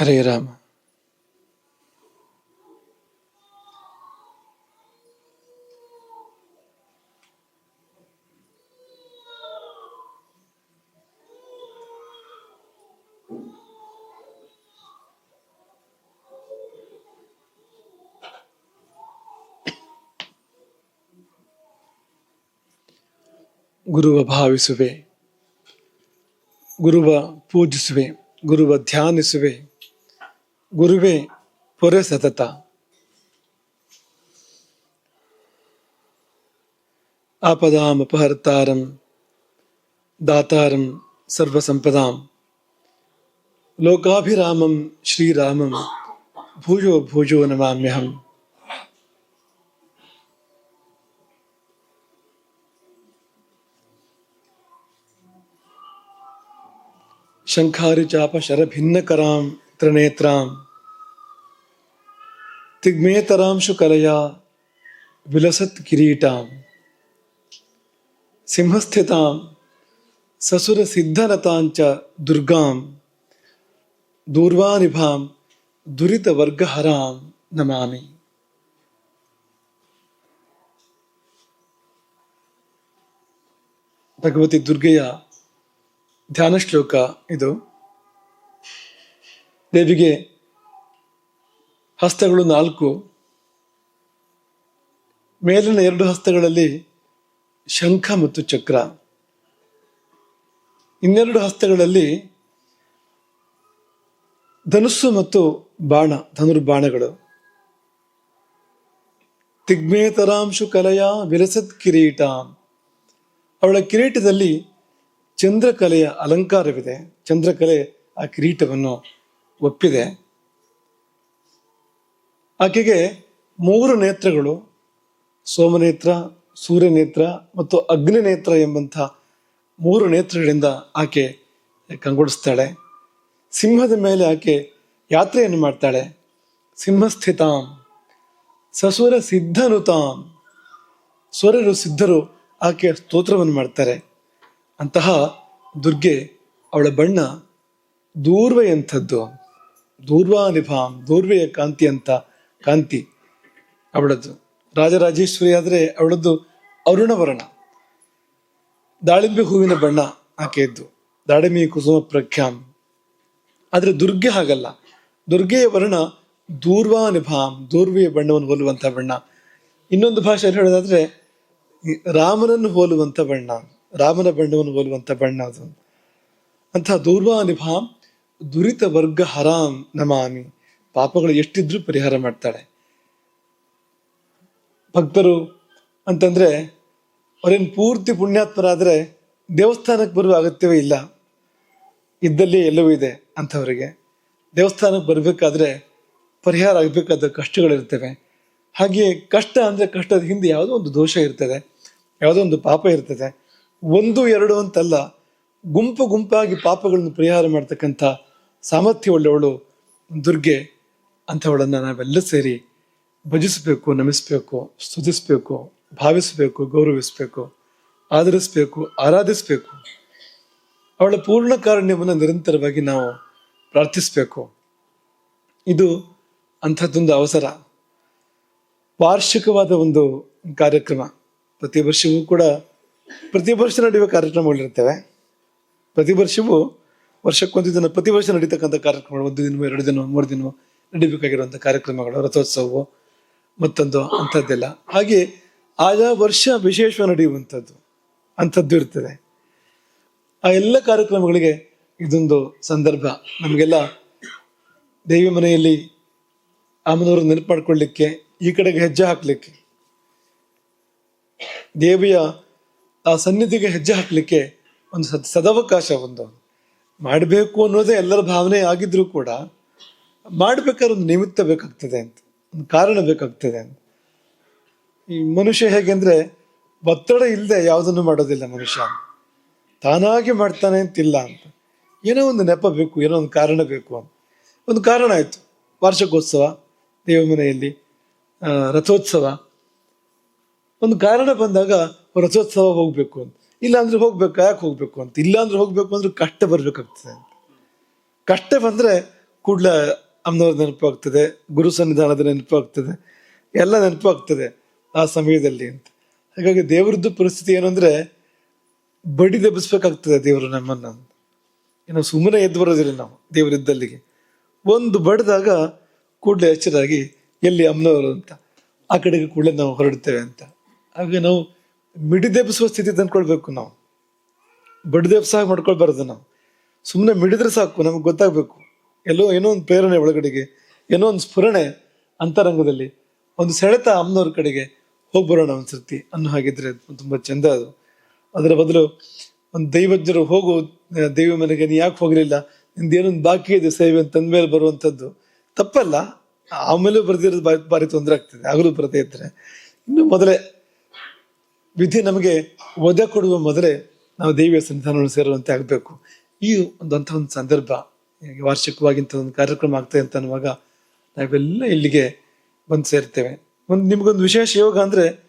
ಹರೇ ರಾಮ ಗುರುವ ಭಾವಿಸುವೆ ಗುರುವ ಪೂಜಿಸುವೆ ಗುರುವ ಧ್ಯಾನಿಸುವೆ गुरुवे, पुरे सतता। आपदाम, अपहर्तारम, दातारम, सर्वसंपदाम। लोकाभिरामम श्री रामम भूजो भूजो नमाम्य हम शंखारी चाप शर भिन्न कराम ವಿಲಸತ್ ಕಿರೀಟಾಂ ಸಿಂಹಸ್ಥಿತಾಂ ಸಸುರ ಸಿದ್ಧನತಾಂಚ ದುರ್ಗಾಂ ದೂರ್ವಾನಿಭಾಂ ದುರಿತ ವರ್ಗಹರಾಂ ನಮಾಮಿ ಭಗವತಿ ದುರ್ಗೆಯ ಧ್ಯಾನ ಶ್ಲೋಕ ಇದು ದೇವಿಗೆ ಹಸ್ತಗಳು ನಾಲ್ಕು. ಮೇಲಿನ ಎರಡು ಹಸ್ತಗಳಲ್ಲಿ ಶಂಖ ಮತ್ತು ಚಕ್ರ. ಇನ್ನೆರಡು ಹಸ್ತಗಳಲ್ಲಿ ಧನುಸ್ಸು ಮತ್ತು ಬಾಣ, ಧನುರ್ಬಾಣಗಳು. ತಿಗ್ಮೇತರಾಂಶು ಕಲೆಯ ವಿಲಸತ್ ಕಿರೀಟ. ಅವಳ ಕಿರೀಟದಲ್ಲಿ ಚಂದ್ರಕಲೆಯ ಅಲಂಕಾರವಿದೆ. ಚಂದ್ರಕಲೆ ಆ ಕಿರೀಟವನ್ನು ಒಪ್ಪಿದೆ. ಆಕೆಗೆ ಮೂರು ನೇತ್ರಗಳು, ಸೋಮನೇತ್ರ, ಸೂರ್ಯನೇತ್ರ ಮತ್ತು ಅಗ್ನಿನೇತ್ರ ಎಂಬಂಥ ಮೂರು ನೇತ್ರಗಳಿಂದ ಆಕೆ ಕಂಗೊಳಿಸ್ತಾಳೆ. ಸಿಂಹದ ಮೇಲೆ ಆಕೆ ಯಾತ್ರೆಯನ್ನು ಮಾಡ್ತಾಳೆ. ಸಿಂಹಸ್ಥಿತಾಂ, ಸಸುರ ಸಿದ್ಧನುತಾಂ ಸ್ವರರು ಸಿದ್ಧರು ಆಕೆಯ ಸ್ತೋತ್ರವನ್ನು ಮಾಡ್ತಾರೆ. ಅಂತಹ ದುರ್ಗೆ ಅವಳ ಬಣ್ಣ ದೂರ್ವೆಯಂಥದ್ದು. ದೂರ್ವಾನಿಭಾಂ, ದೂರ್ವೆಯ ಕಾಂತಿ ಅಂತ ಕಾಂತಿ ಅವಳದ್ದು. ರಾಜರಾಜೇಶ್ವರಿ ಆದರೆ ಅವಳದ್ದು ಅರುಣವರ್ಣ. ದಾಳಿಂಬೆ ಹೂವಿನ ಬಣ್ಣ ಆಕೆಯದ್ದು. ದಾಳಿಂಬೆ ಕುಸುಮ ಪ್ರಖ್ಯಾಂ ಆದರೆ ದುರ್ಗೆ ಹಾಗಲ್ಲ. ದುರ್ಗೆಯ ವರ್ಣ ದೂರ್ವಾನಿಭಾಂ, ದೂರ್ವೆಯ ಬಣ್ಣವನ್ನು ಹೋಲುವಂಥ ಬಣ್ಣ. ಇನ್ನೊಂದು ಭಾಷೆಯಲ್ಲಿ ಹೇಳೋದಾದ್ರೆ ರಾಮನನ್ನು ಹೋಲುವಂಥ ಬಣ್ಣ, ರಾಮನ ಬಣ್ಣವನ್ನು ಹೋಲುವಂಥ ಬಣ್ಣ ಅದು. ಅಂತಹ ದೂರ್ವಾನಿಭಾಂ ದುರಿತ ವರ್ಗ ಹರಾಮ್ ನಮಾಮಿ. ಪಾಪಗಳು ಎಷ್ಟಿದ್ರೂ ಪರಿಹಾರ ಮಾಡ್ತಾಳೆ. ಭಕ್ತರು ಅಂತಂದ್ರೆ, ಅವರೇನು ಪೂರ್ತಿ ಪುಣ್ಯಾತ್ಮರಾದ್ರೆ ದೇವಸ್ಥಾನಕ್ಕೆ ಬರುವ ಅಗತ್ಯವೇ ಇಲ್ಲ. ಇದ್ದಲ್ಲಿ ಎಲ್ಲವೂ ಇದೆ ಅಂಥವರಿಗೆ. ದೇವಸ್ಥಾನಕ್ಕೆ ಬರಬೇಕಾದ್ರೆ ಪರಿಹಾರ ಆಗಬೇಕಾದ ಕಷ್ಟಗಳಿರ್ತವೆ. ಹಾಗೆಯೇ ಕಷ್ಟ ಅಂದ್ರೆ ಕಷ್ಟದ ಹಿಂದೆ ಯಾವುದೋ ಒಂದು ದೋಷ ಇರ್ತದೆ, ಯಾವುದೋ ಒಂದು ಪಾಪ ಇರ್ತದೆ. ಒಂದು, ಎರಡು ಅಂತಲ್ಲ, ಗುಂಪು ಗುಂಪಾಗಿ ಪಾಪಗಳನ್ನು ಪರಿಹಾರ ಮಾಡ್ತಕ್ಕಂಥ ಸಾಮರ್ಥ್ಯ ಉಳ್ಳವಳು ದುರ್ಗೆ ಅಂಥವಳನ್ನು ನಾವೆಲ್ಲ ಸೇರಿ ಭಜಿಸಬೇಕು, ನಮಿಸ್ಬೇಕು, ಸ್ತುತಿಸಬೇಕು, ಭಾವಿಸಬೇಕು, ಗೌರವಿಸಬೇಕು ಆದರಿಸ್ಬೇಕು ಆರಾಧಿಸಬೇಕು. ಅವಳ ಪೂರ್ಣ ಕಾರಣ್ಯವನ್ನು ನಿರಂತರವಾಗಿ ನಾವು ಪ್ರಾರ್ಥಿಸಬೇಕು. ಇದು ಅಂಥದ್ದೊಂದು ಅವಸರ. ವಾರ್ಷಿಕವಾದ ಒಂದು ಕಾರ್ಯಕ್ರಮ. ಪ್ರತಿ ವರ್ಷವೂ ಕೂಡ ಪ್ರತಿ ವರ್ಷ ನಡೆಯುವ ಕಾರ್ಯಕ್ರಮಗಳಿರ್ತವೆ. ಪ್ರತಿ ವರ್ಷವೂ ವರ್ಷಕ್ಕೊಂದು ದಿನ ಪ್ರತಿ ವರ್ಷ ನಡೀತಕ್ಕಂಥ ಕಾರ್ಯಕ್ರಮಗಳು, ಒಂದು ದಿನ ಎರಡು ದಿನ ಮೂರು ದಿನ ನಡಿಬೇಕಾಗಿರುವಂಥ ಕಾರ್ಯಕ್ರಮಗಳು ರಥೋತ್ಸವ ಮತ್ತೊಂದು ಅಂಥದ್ದೆಲ್ಲ. ಹಾಗೆ ಆಯಾ ವರ್ಷ ವಿಶೇಷ ನಡೆಯುವಂಥದ್ದು, ಅಂಥದ್ದು ಇರ್ತದೆ. ಆ ಎಲ್ಲ ಕಾರ್ಯಕ್ರಮಗಳಿಗೆ ಇದೊಂದು ಸಂದರ್ಭ. ನಮಗೆಲ್ಲ ದೇವಿ ಮನೆಯಲ್ಲಿ ಅಮ್ಮನವರು ನೆನಪು ಮಾಡ್ಕೊಳ್ಳಿಕ್ಕೆ ಈ ಕಡೆಗೆ ಹೆಜ್ಜೆ ಹಾಕಲಿಕ್ಕೆ, ದೇವಿಯ ಆ ಸನ್ನಿಧಿಗೆ ಹೆಜ್ಜೆ ಹಾಕಲಿಕ್ಕೆ ಒಂದು ಸದ್ ಸದವಕಾಶ ಒಂದು. ಮಾಡಬೇಕು ಅನ್ನೋದೇ ಎಲ್ಲರ ಭಾವನೆ ಆಗಿದ್ರೂ ಕೂಡ ಮಾಡ್ಬೇಕಾದ್ರೆ ಒಂದು ನಿಮಿತ್ತ ಬೇಕಾಗ್ತದೆ ಅಂತ, ಒಂದು ಕಾರಣ ಬೇಕಾಗ್ತದೆ ಅಂತ. ಈ ಮನುಷ್ಯ ಹೇಗೆ ಅಂದ್ರೆ ಒತ್ತಡ ಇಲ್ಲದೆ ಯಾವುದನ್ನು ಮಾಡೋದಿಲ್ಲ ಮನುಷ್ಯ. ತಾನಾಗಿ ಮಾಡ್ತಾನೆ ಅಂತಿಲ್ಲ ಅಂತ. ಏನೋ ಒಂದು ನೆಪ ಬೇಕು, ಏನೋ ಒಂದು ಕಾರಣ ಬೇಕು ಅಂತ. ಒಂದು ಕಾರಣ ಆಯ್ತು. ವಾರ್ಷಿಕೋತ್ಸವ, ದೇವಮನೆಯಲ್ಲಿ ರಥೋತ್ಸವ. ಒಂದು ಕಾರಣ ಬಂದಾಗ ರಥೋತ್ಸವ ಹೋಗಬೇಕು ಅಂತ. ಇಲ್ಲ ಅಂದ್ರೆ ಹೋಗ್ಬೇಕು? ಯಾಕೆ ಹೋಗ್ಬೇಕು ಅಂತ? ಇಲ್ಲ ಅಂದ್ರೆ ಹೋಗ್ಬೇಕು ಅಂದ್ರೆ ಕಷ್ಟ ಬರ್ಬೇಕಾಗ್ತದೆ ಅಂತ. ಕಷ್ಟ ಬಂದ್ರೆ ಕೂಡ್ಲ ಅಮ್ಮನವ್ರ ನೆನಪು ಆಗ್ತದೆ ಗುರು ಸನ್ನಿಧಾನದ ನೆನಪು ಆಗ್ತದೆ ಎಲ್ಲ ನೆನಪು ಆಗ್ತದೆ ಆ ಸಮಯದಲ್ಲಿ ಅಂತ. ಹಾಗಾಗಿ ದೇವರದ್ದು ಪರಿಸ್ಥಿತಿ ಏನು ಅಂದ್ರೆ ಬಡಿ ದೆಬ್ಬಿಸ್ಬೇಕಾಗ್ತದೆ ದೇವರು ನಮ್ಮನ್ನ ಏನೋ ಸುಮ್ಮನೆ ಎದ್ದು ಬರೋದಿಲ್ಲ ನಾವು ದೇವರಿದ್ದಲ್ಲಿಗೆ ಒಂದು ಬಡ್ದಾಗ ಕೂಡಲೇ ಎಚ್ಚರಾಗಿ ಎಲ್ಲಿ ಅಮ್ಮನವರು ಅಂತ, ಆ ಕಡೆಗೆ ಕೂಡಲೇ ನಾವು ಹೊರಡ್ತೇವೆ ಅಂತ. ಹಾಗೆ ನಾವು ಮಿಡಿದೆಬ್ಬಿಸುವ ಸ್ಥಿತಿ ತಂದ್ಕೊಳ್ಬೇಕು ನಾವು. ಬಡಿದೆಬ್ಸಾಗಿ ಮಾಡ್ಕೊಳ್ಬಾರ್ದು ನಾವು. ಸುಮ್ಮನೆ ಮಿಡಿದ್ರೆ ಸಾಕು, ನಮಗೆ ಗೊತ್ತಾಗಬೇಕು. ಎಲ್ಲೋ ಏನೋ ಒಂದು ಪ್ರೇರಣೆ ಒಳಗಡೆಗೆ, ಏನೋ ಒಂದು ಸ್ಫುರಣೆ ಅಂತರಂಗದಲ್ಲಿ ಒಂದು ಸೆಳೆತ ಅಮ್ಮನವ್ರ ಕಡೆಗೆ ಹೋಗಿ ಬರೋಣ ಒಂದ್ಸರ್ತಿ ಅನ್ನೋ ಹಾಗಿದ್ರೆ ತುಂಬ ಚಂದ ಅದು. ಅದರ ಬದಲು ಒಂದು ದೈವಜ್ಞರು ಹೋಗು, ದೇವಿ ಮನೆಗೆ, ನೀ ಯಾಕೆ ಹೋಗಲಿಲ್ಲ? ನಿಂದೇನೊಂದು ಬಾಕಿ ಇದೆ, ಸೇವೆ ಅಂತ ಅಂದಮೇಲೆ ಬರುವಂಥದ್ದು ತಪ್ಪಲ್ಲ. ಆಮೇಲೆ ಬರ್ದಿರೋದು ಬಾರಿ ಭಾರಿ ತೊಂದರೆ ಆಗ್ತದೆ. ಆಗಲೂ ಬರದೇ ಇದ್ರೆ. ಇನ್ನು ಮೊದಲೇ ವಿಧಿ ನಮಗೆ ಒದೆ ಕೊಡುವ ಮೊದಲೇ ನಾವು ದೇವಿಯ ಸನ್ನಿಧಾನವನ್ನು ಸೇರುವಂತೆ ಆಗಬೇಕು. ಈ ಒಂದು ಅಂಥ ಒಂದು ಸಂದರ್ಭ ವಾರ್ಷಿಕವಾಗಿ ಇಂಥ ಒಂದು ಕಾರ್ಯಕ್ರಮ ಆಗ್ತದೆ ಅಂತ ಅನ್ನುವಾಗ ನಾವೆಲ್ಲ ಇಲ್ಲಿಗೆ ಬಂದು ಸೇರ್ತೇವೆ. ಒಂದು ನಿಮಗೊಂದು ವಿಶೇಷ ಯೋಗ ಅಂದ್ರೆ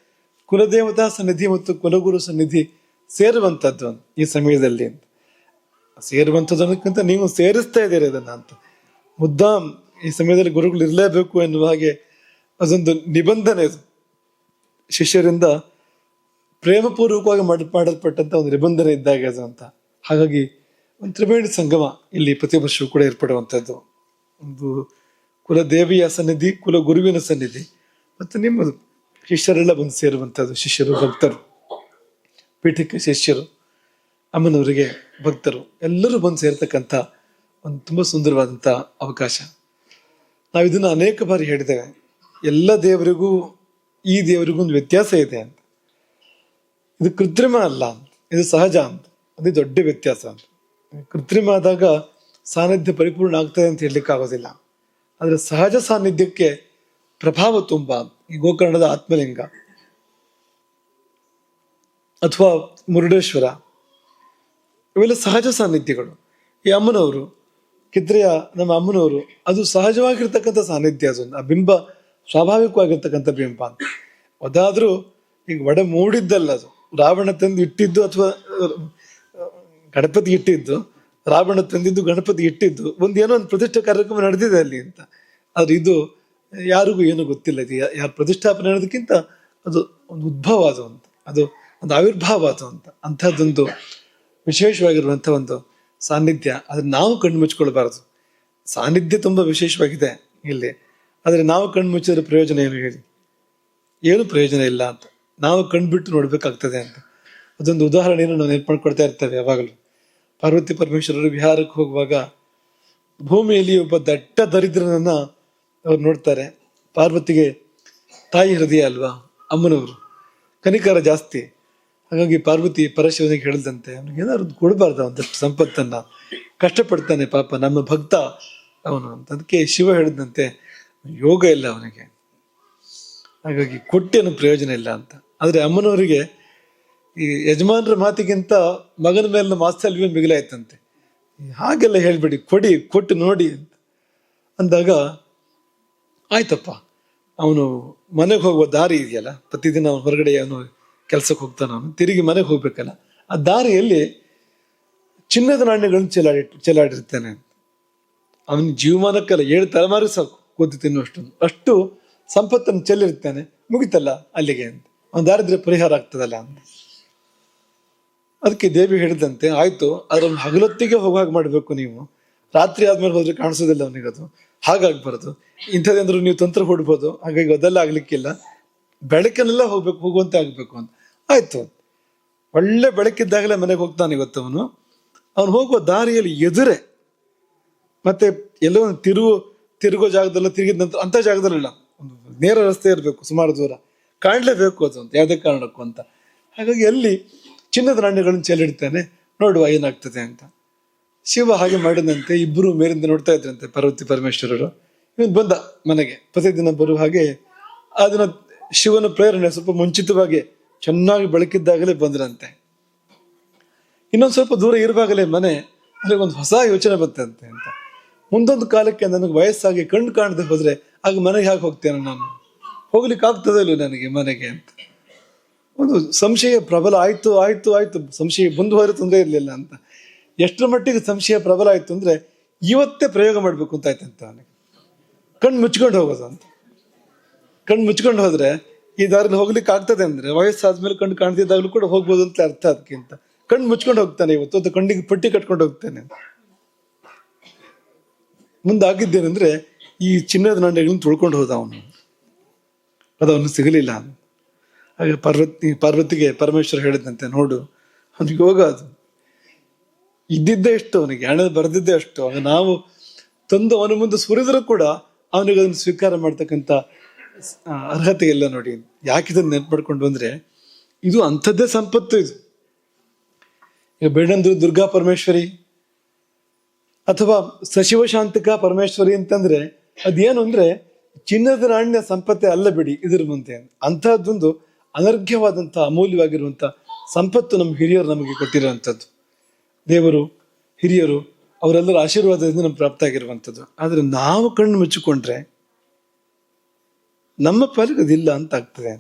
ಕುಲದೇವತಾ ಸನ್ನಿಧಿ ಮತ್ತು ಕುಲಗುರು ಸನ್ನಿಧಿ ಸೇರುವಂಥದ್ದು ಈ ಸಮಯದಲ್ಲಿ ಅಂತ. ಸೇರುವಂಥದ್ದು ಅನ್ನೋಕ್ಕಿಂತ ನೀವು ಸೇರಿಸ್ತಾ ಇದ್ದೀರಿ ಅದನ್ನು ಅಂತ. ಮುದ್ದಾಮ್ ಈ ಸಮಯದಲ್ಲಿ ಗುರುಗಳು ಇರಲೇಬೇಕು ಎನ್ನುವ ಹಾಗೆ ಅದೊಂದು ನಿಬಂಧನೆ. ಶಿಷ್ಯರಿಂದ ಪ್ರೇಮಪೂರ್ವಕವಾಗಿ ಮಾಡ ಮಾಡಲ್ಪಟ್ಟಂಥ ಒಂದು ನಿಬಂಧನೆ ಇದ್ದಾಗ ಅದು ಅಂತ ಹಾಗಾಗಿ ಒಂದು ತ್ರಿವೇಣಿ ಸಂಗಮ ಇಲ್ಲಿ ಪ್ರತಿ ವರ್ಷವೂ ಕೂಡ ಏರ್ಪಡುವಂಥದ್ದು ಒಂದು ಕುಲದೇವಿಯ ಸನ್ನಿಧಿ ಕುಲ ಗುರುವಿನ ಸನ್ನಿಧಿ, ಮತ್ತು ನಿಮ್ಮ ಶಿಷ್ಯರೆಲ್ಲ ಬಂದು ಸೇರುವಂಥದ್ದು ಶಿಷ್ಯರು, ಭಕ್ತರು, ಪೀಠಕ್ಕೆ ಶಿಷ್ಯರು, ಅಮ್ಮನವರಿಗೆ ಭಕ್ತರು, ಎಲ್ಲರೂ ಬಂದು ಸೇರ್ತಕ್ಕಂಥ ಒಂದು ತುಂಬ ಸುಂದರವಾದಂಥ ಅವಕಾಶ. ನಾವು ಇದನ್ನು ಅನೇಕ ಬಾರಿ ಹೇಳಿದ್ದೇವೆ. ಎಲ್ಲ ದೇವರಿಗೂ, ಈ ದೇವರಿಗೂ ಒಂದು ವ್ಯತ್ಯಾಸ ಇದೆ ಅಂತ. ಇದು ಕೃತ್ರಿಮ ಅಲ್ಲ, ಇದು ಸಹಜ ಅಂತ. ಅದೇ ದೊಡ್ಡ ವ್ಯತ್ಯಾಸ ಅಂತ. ಕೃತ್ರಿಮ ಆದಾಗ ಸಾನ್ನಿಧ್ಯ ಪರಿಪೂರ್ಣ ಆಗ್ತದೆ ಅಂತ ಹೇಳಲಿಕ್ಕೆ ಆಗೋದಿಲ್ಲ. ಆದರೆ ಸಹಜ ಸಾನ್ನಿಧ್ಯಕ್ಕೆ ಪ್ರಭಾವ ತುಂಬ ಈ ಗೋಕರ್ಣದ ಆತ್ಮಲಿಂಗ. ಅಥವಾ ಮುರುಡೇಶ್ವರ. ಇವೆಲ್ಲ ಸಹಜ ಸಾನ್ನಿಧ್ಯಗಳು. ಈ ಅಮ್ಮನವರು, ಕಿದ್ರೆಯ ನಮ್ಮ ಅಮ್ಮನವರು, ಅದು ಸಹಜವಾಗಿರ್ತಕ್ಕಂಥ ಸಾನ್ನಿಧ್ಯ ಅದೊಂದು ಆ ಬಿಂಬ ಸ್ವಾಭಾವಿಕವಾಗಿರ್ತಕ್ಕಂಥ ಬಿಂಬ ಅಂತ. ಅದಾದ್ರೂ ಈಗ ಒಡ ಮೂಡಿದ್ದಲ್ಲ ಅದು. ರಾವಣ ತಂದು ಇಟ್ಟಿದ್ದು ಅಥವಾ ಗಣಪತಿ ಇಟ್ಟಿದ್ದು, ರಾವಣ ತಂದಿದ್ದು, ಗಣಪತಿ ಇಟ್ಟಿದ್ದು, ಒಂದು ಏನೋ ಒಂದು ಪ್ರತಿಷ್ಠಾ ಕಾರ್ಯಕ್ರಮ ನಡೆದಿದೆ ಅಲ್ಲಿ ಅಂತ. ಆದ್ರೆ ಇದು ಯಾರಿಗೂ ಏನು ಗೊತ್ತಿಲ್ಲ. ಇದು ಯಾರ ಪ್ರತಿಷ್ಠಾಪನೆ ಅನ್ನೋದಕ್ಕಿಂತ ಅದು ಒಂದು ಉದ್ಭವ ಅದು ಅಂತ ಅದು ಒಂದು ಆವಿರ್ಭಾವ ಅದು ಅಂತ. ಅಂಥದ್ದೊಂದು ವಿಶೇಷವಾಗಿರುವಂಥ ಒಂದು ಸಾನ್ನಿಧ್ಯ. ಅದನ್ನ ನಾವು ಕಣ್ಣು ಮುಚ್ಕೊಳ್ಬಾರ್ದು. ಸಾನ್ನಿಧ್ಯ ತುಂಬಾ ವಿಶೇಷವಾಗಿದೆ ಇಲ್ಲಿ. ಆದರೆ ನಾವು ಕಣ್ಣು ಮುಚ್ಚಿದ್ರೆ ಪ್ರಯೋಜನ ಏನು ಹೇಳಿ? ಏನು ಪ್ರಯೋಜನ ಇಲ್ಲ ಅಂತ. ನಾವು ಕಣ್ಬಿಟ್ಟು ನೋಡಬೇಕಾಗ್ತದೆ ಅಂತ. ಅದೊಂದು ಉದಾಹರಣೆಯನ್ನು ನಾವು ನೆನ್ಪು ಮಾಡ್ಕೊಳ್ತಾ ಇರ್ತೇವೆ ಯಾವಾಗಲೂ. ಪಾರ್ವತಿ ಪರಮೇಶ್ವರರು ವಿಹಾರಕ್ಕೆ ಹೋಗುವಾಗ ಭೂಮಿಯಲ್ಲಿ ಒಬ್ಬ ದಟ್ಟ ದರಿದ್ರನನ್ನ ಅವ್ರು ನೋಡ್ತಾರೆ. ಪಾರ್ವತಿಗೆ ತಾಯಿ ಹೃದಯ ಅಲ್ವಾ? ಅಮ್ಮನವರು. ಕನಿಕಾರ ಜಾಸ್ತಿ. ಹಾಗಾಗಿ ಪಾರ್ವತಿ ಪರಶಿವನಿಗೆ ಹೇಳಿದಂತೆ, ಅವನಿಗೆ ಏನಾದ್ರು ಕೊಡಬಾರ್ದ ಒಂದಷ್ಟು ಸಂಪತ್ತನ್ನ. ಕಷ್ಟಪಡ್ತಾನೆ ಪಾಪ, ನಮ್ಮ ಭಕ್ತ ಅವನು. ಅಂತ. ಅದಕ್ಕೆ ಶಿವ ಹೇಳಿದಂತೆ, ಯೋಗ ಇಲ್ಲ ಅವನಿಗೆ. ಹಾಗಾಗಿ ಕೊಟ್ಟೇನು ಪ್ರಯೋಜನ ಇಲ್ಲ ಅಂತ. ಆದ್ರೆ ಅಮ್ಮನವರಿಗೆ ಈ ಯಜಮಾನರ ಮಾತಿಗಿಂತ ಮಗನ ಮೇಲಿನ ಮಾತ್ಸಲ್ಯವೇ ಮಿಗಿಲಾಯ್ತಂತೆ. ಹಾಗೆಲ್ಲ ಹೇಳ್ಬೇಡಿ, ಕೊಡಿ, ಕೊಟ್ಟು ನೋಡಿ ಅಂತ. ಅಂದಾಗ, ಆಯ್ತಪ್ಪ, ಅವನು ಮನೆಗೆ ಹೋಗುವ ದಾರಿ ಇದೆಯಲ್ಲ, ಪ್ರತಿದಿನ ಅವನು ಹೊರಗಡೆ ಅವನು ಕೆಲಸಕ್ಕೆ ಹೋಗ್ತಾನೆ ಅವನು, ತಿರುಗಿ ಮನೆಗೆ ಹೋಗ್ಬೇಕಲ್ಲ, ಆ ದಾರಿಯಲ್ಲಿ ಚಿನ್ನದ ನಾಣ್ಯಗಳನ್ನು ಚೆಲಾಡಿ, ಚೆಲಾಡಿರ್ತಾನೆ ಅವನ ಜೀವಮಾನಕ್ಕೆಲ್ಲ ಏಳು ತಲೆಮಾರು ಸಾಕು ಕೂತು ತಿನ್ನುವಷ್ಟು ಅಷ್ಟು ಸಂಪತ್ತನ್ನು ಚೆಲ್ಲಿರ್ತಾನೆ, ಮುಗಿತಲ್ಲ ಅಲ್ಲಿಗೆ ಅಂತ. ಅವನ ದಾರಿದ್ರೆ ಪರಿಹಾರ ಆಗ್ತದಲ್ಲ? ಅಂತ ಅದಕ್ಕೆ ದೇವಿ ಹೇಳಿದಂತೆ, ಆಯ್ತು ಅದ್ರ ಹಗಲೊತ್ತಿಗೆ ಹೋಗುವಾಗ ಮಾಡಬೇಕು ನೀವು. ರಾತ್ರಿ ಆದ್ಮೇಲೆ ಹೋದ್ರೆ ಕಾಣಿಸೋದಿಲ್ಲ ಅವನಿಗೆ ಅದು. ಹಾಗಾಗ್ಬಾರ್ದು. ಇಂಥದ್ದೇಂದ್ರೂ ನೀವು ತಂತ್ರ ಹೊಡ್ಬೋದು ಹಾಗಾಗಿ ಅದೆಲ್ಲ ಆಗ್ಲಿಕ್ಕಿಲ್ಲ. ಬೆಳಕನ್ನೆಲ್ಲ ಹೋಗ್ಬೇಕು, ಹೋಗುವಂತೆ ಆಗ್ಬೇಕು ಅಂತ. ಆಯ್ತು. ಒಳ್ಳೆ ಬೆಳಕಿದ್ದಾಗಲೇ ಮನೆಗೆ ಹೋಗ್ತಾನೆ ಇವತ್ತು ಅವನು. ಅವನು ಹೋಗುವ ದಾರಿಯಲ್ಲಿ ಎದುರೇ. ಮತ್ತೆ ಎಲ್ಲೋ ಒಂದು ತಿರುವು, ತಿರುಗೋ ಜಾಗದಲ್ಲ, ತಿರುಗಿದ ನಂತರ ಅಂತ ಜಾಗದಲ್ಲಿಲ್ಲ ಒಂದು ನೇರ ರಸ್ತೆ ಇರಬೇಕು, ಸುಮಾರು ದೂರ. ಕಾಣಲೇಬೇಕು ಅದು ಅಂತ, ಯಾವುದೇ ಕಾರಣಕ್ಕೂ ಅಂತ. ಹಾಗಾಗಿ ಎಲ್ಲಿ ಚಿನ್ನದ ನಾಣ್ಯಗಳನ್ನು ಚೆಲ್ಲಿಡ್ತಾನೆ, ನೋಡುವ ಏನಾಗ್ತದೆ ಅಂತ. ಶಿವ ಹಾಗೆ ಮಾಡಿದಂತೆ ಇಬ್ಬರು ಮೇಲಿಂದ ನೋಡ್ತಾ ಇದ್ರಂತೆ ಪಾರ್ವತಿ ಪರಮೇಶ್ವರರು. ಇವನು ಬಂದ ಮನೆಗೆ, ಪ್ರತಿದಿನ ಬರುವ ಹಾಗೆ ಅದನ್ನ ಶಿವನ ಪ್ರೇರಣೆ ಸ್ವಲ್ಪ ಮುಂಚಿತವಾಗಿ ಚೆನ್ನಾಗಿ ಬೆಳಕಿದ್ದಾಗಲೇ ಬಂದ್ರಂತೆ. ಇನ್ನೊಂದು ಸ್ವಲ್ಪ ದೂರ ಇರುವಾಗಲೇ ಮನೆ ಒಂದು ಹೊಸ ಯೋಚನೆ ಬಂತಂತೆ ಅಂತ. ಮುಂದೊಂದು ಕಾಲಕ್ಕೆ ನನಗೆ ವಯಸ್ಸಾಗಿ ಕಣ್ಣು ಕಾಣದೆ ಹೋದ್ರೆ ಆಗ ಮನೆಗೆ ಹಾಕಿ ಹೋಗ್ತೇನೆ ನಾನು? ಹೋಗ್ಲಿಕ್ಕೆ ಆಗ್ತದೆ ಇಲ್ವ ನನಗೆ ಮನೆಗೆ ಅಂತ. ಒಂದು ಸಂಶಯ ಪ್ರಬಲ ಆಯ್ತು ಆಯ್ತು ಆಯ್ತು. ಸಂಶಯ ಮುಂದುವರೆ ತೊಂದರೆ ಇರಲಿಲ್ಲ ಅಂತ. ಎಷ್ಟರ ಮಟ್ಟಿಗೆ ಸಂಶಯ ಪ್ರಬಲ ಆಯ್ತು ಅಂದ್ರೆ ಇವತ್ತೇ ಪ್ರಯೋಗ ಮಾಡಬೇಕು ಅಂತ ಆಯ್ತಂತ ಅವನಿಗೆ. ಕಣ್ಣು ಮುಚ್ಕೊಂಡು ಹೋಗೋದು ಅಂತ. ಕಣ್ಣು ಮುಚ್ಕೊಂಡು ಹೋದರೆ ಈ ದಾರಿಲಿ ಹೋಗ್ಲಿಕ್ಕೆ ಆಗ್ತದೆ ಅಂದ್ರೆ ವಯಸ್ಸಾದ್ಮೇಲೆ ಕಣ್ಣು ಕಾಣ್ತಿದ್ದಾಗಲೂ ಕೂಡ ಹೋಗ್ಬೋದು ಅಂತ ಅರ್ಥ ಅದಕ್ಕಿಂತ. ಕಣ್ಣು ಮುಚ್ಕೊಂಡು ಹೋಗ್ತಾನೆ ಇವತ್ತು ಅದು ಕಣ್ಣಿಗೆ ಪಟ್ಟಿ ಕಟ್ಕೊಂಡು ಹೋಗ್ತಾನೆ ಮುಂದಾಗಿದ್ದೇನೆಂದ್ರೆ ಈ ಚಿನ್ನದ ನಾಣ್ಯಗಳನ್ನು ತುಳ್ಕೊಂಡು ಹೋದ ಅವನು ಅದು ಅವನು ಸಿಗಲಿಲ್ಲ ಹಾಗೆ ಪಾರ್ವತಿ ಪಾರ್ವತಿಗೆ ಪರಮೇಶ್ವರ ಹೇಳಿದಂತೆ, ನೋಡು, ಅವನಿಗೆ ಯೋಗ ಅದು ಇದ್ದಿದ್ದೇ ಎಷ್ಟು ಅವನಿಗೆ ಹಣ ಬರೆದಿದ್ದೇ ಅಷ್ಟು. ಆಗ ನಾವು ತಂದು ಅವನ ಮುಂದೆ ಸುರಿದರೂ ಕೂಡ ಅವನಿಗೆ ಅದನ್ನು ಸ್ವೀಕಾರ ಮಾಡ್ತಕ್ಕಂಥ ಅರ್ಹತೆ ಇಲ್ಲ ನೋಡಿ. ಯಾಕೆ ಇದನ್ನು ನೆನ್ಪು ಇದು ಅಂಥದ್ದೇ ಸಂಪತ್ತು ಇದು. ಈಗ ಬೇಡಂದ್ರು ದುರ್ಗಾ ಪರಮೇಶ್ವರಿ ಅಥವಾ ಸಚಿವ ಶಾಂತಿಕ ಪರಮೇಶ್ವರಿ ಅಂತಂದ್ರೆ ಅದೇನು ಅಂದ್ರೆ ಚಿನ್ನದ ನಾಣ್ಯ ಸಂಪತ್ತೆ ಅಲ್ಲ ಬಿಡಿ, ಇದ್ರ ಮುಂದೆ ಅಂತಹದ್ದೊಂದು ಅನರ್ಘ್ಯವಾದಂಥ ಅಮೂಲ್ಯವಾಗಿರುವಂಥ ಸಂಪತ್ತು ನಮ್ಮ ಹಿರಿಯರು ನಮಗೆ ಕೊಟ್ಟಿರುವಂಥದ್ದು. ದೇವರು, ಹಿರಿಯರು, ಅವರೆಲ್ಲರ ಆಶೀರ್ವಾದದಿಂದ ನಮ್ಗೆ ಪ್ರಾಪ್ತ ಆಗಿರುವಂಥದ್ದು. ಆದರೆ ನಾವು ಕಣ್ಣು ಮುಚ್ಚಿಕೊಂಡ್ರೆ ನಮ್ಮ ಪಾಲಿಗದಿಲ್ಲ ಅಂತ ಆಗ್ತದೆ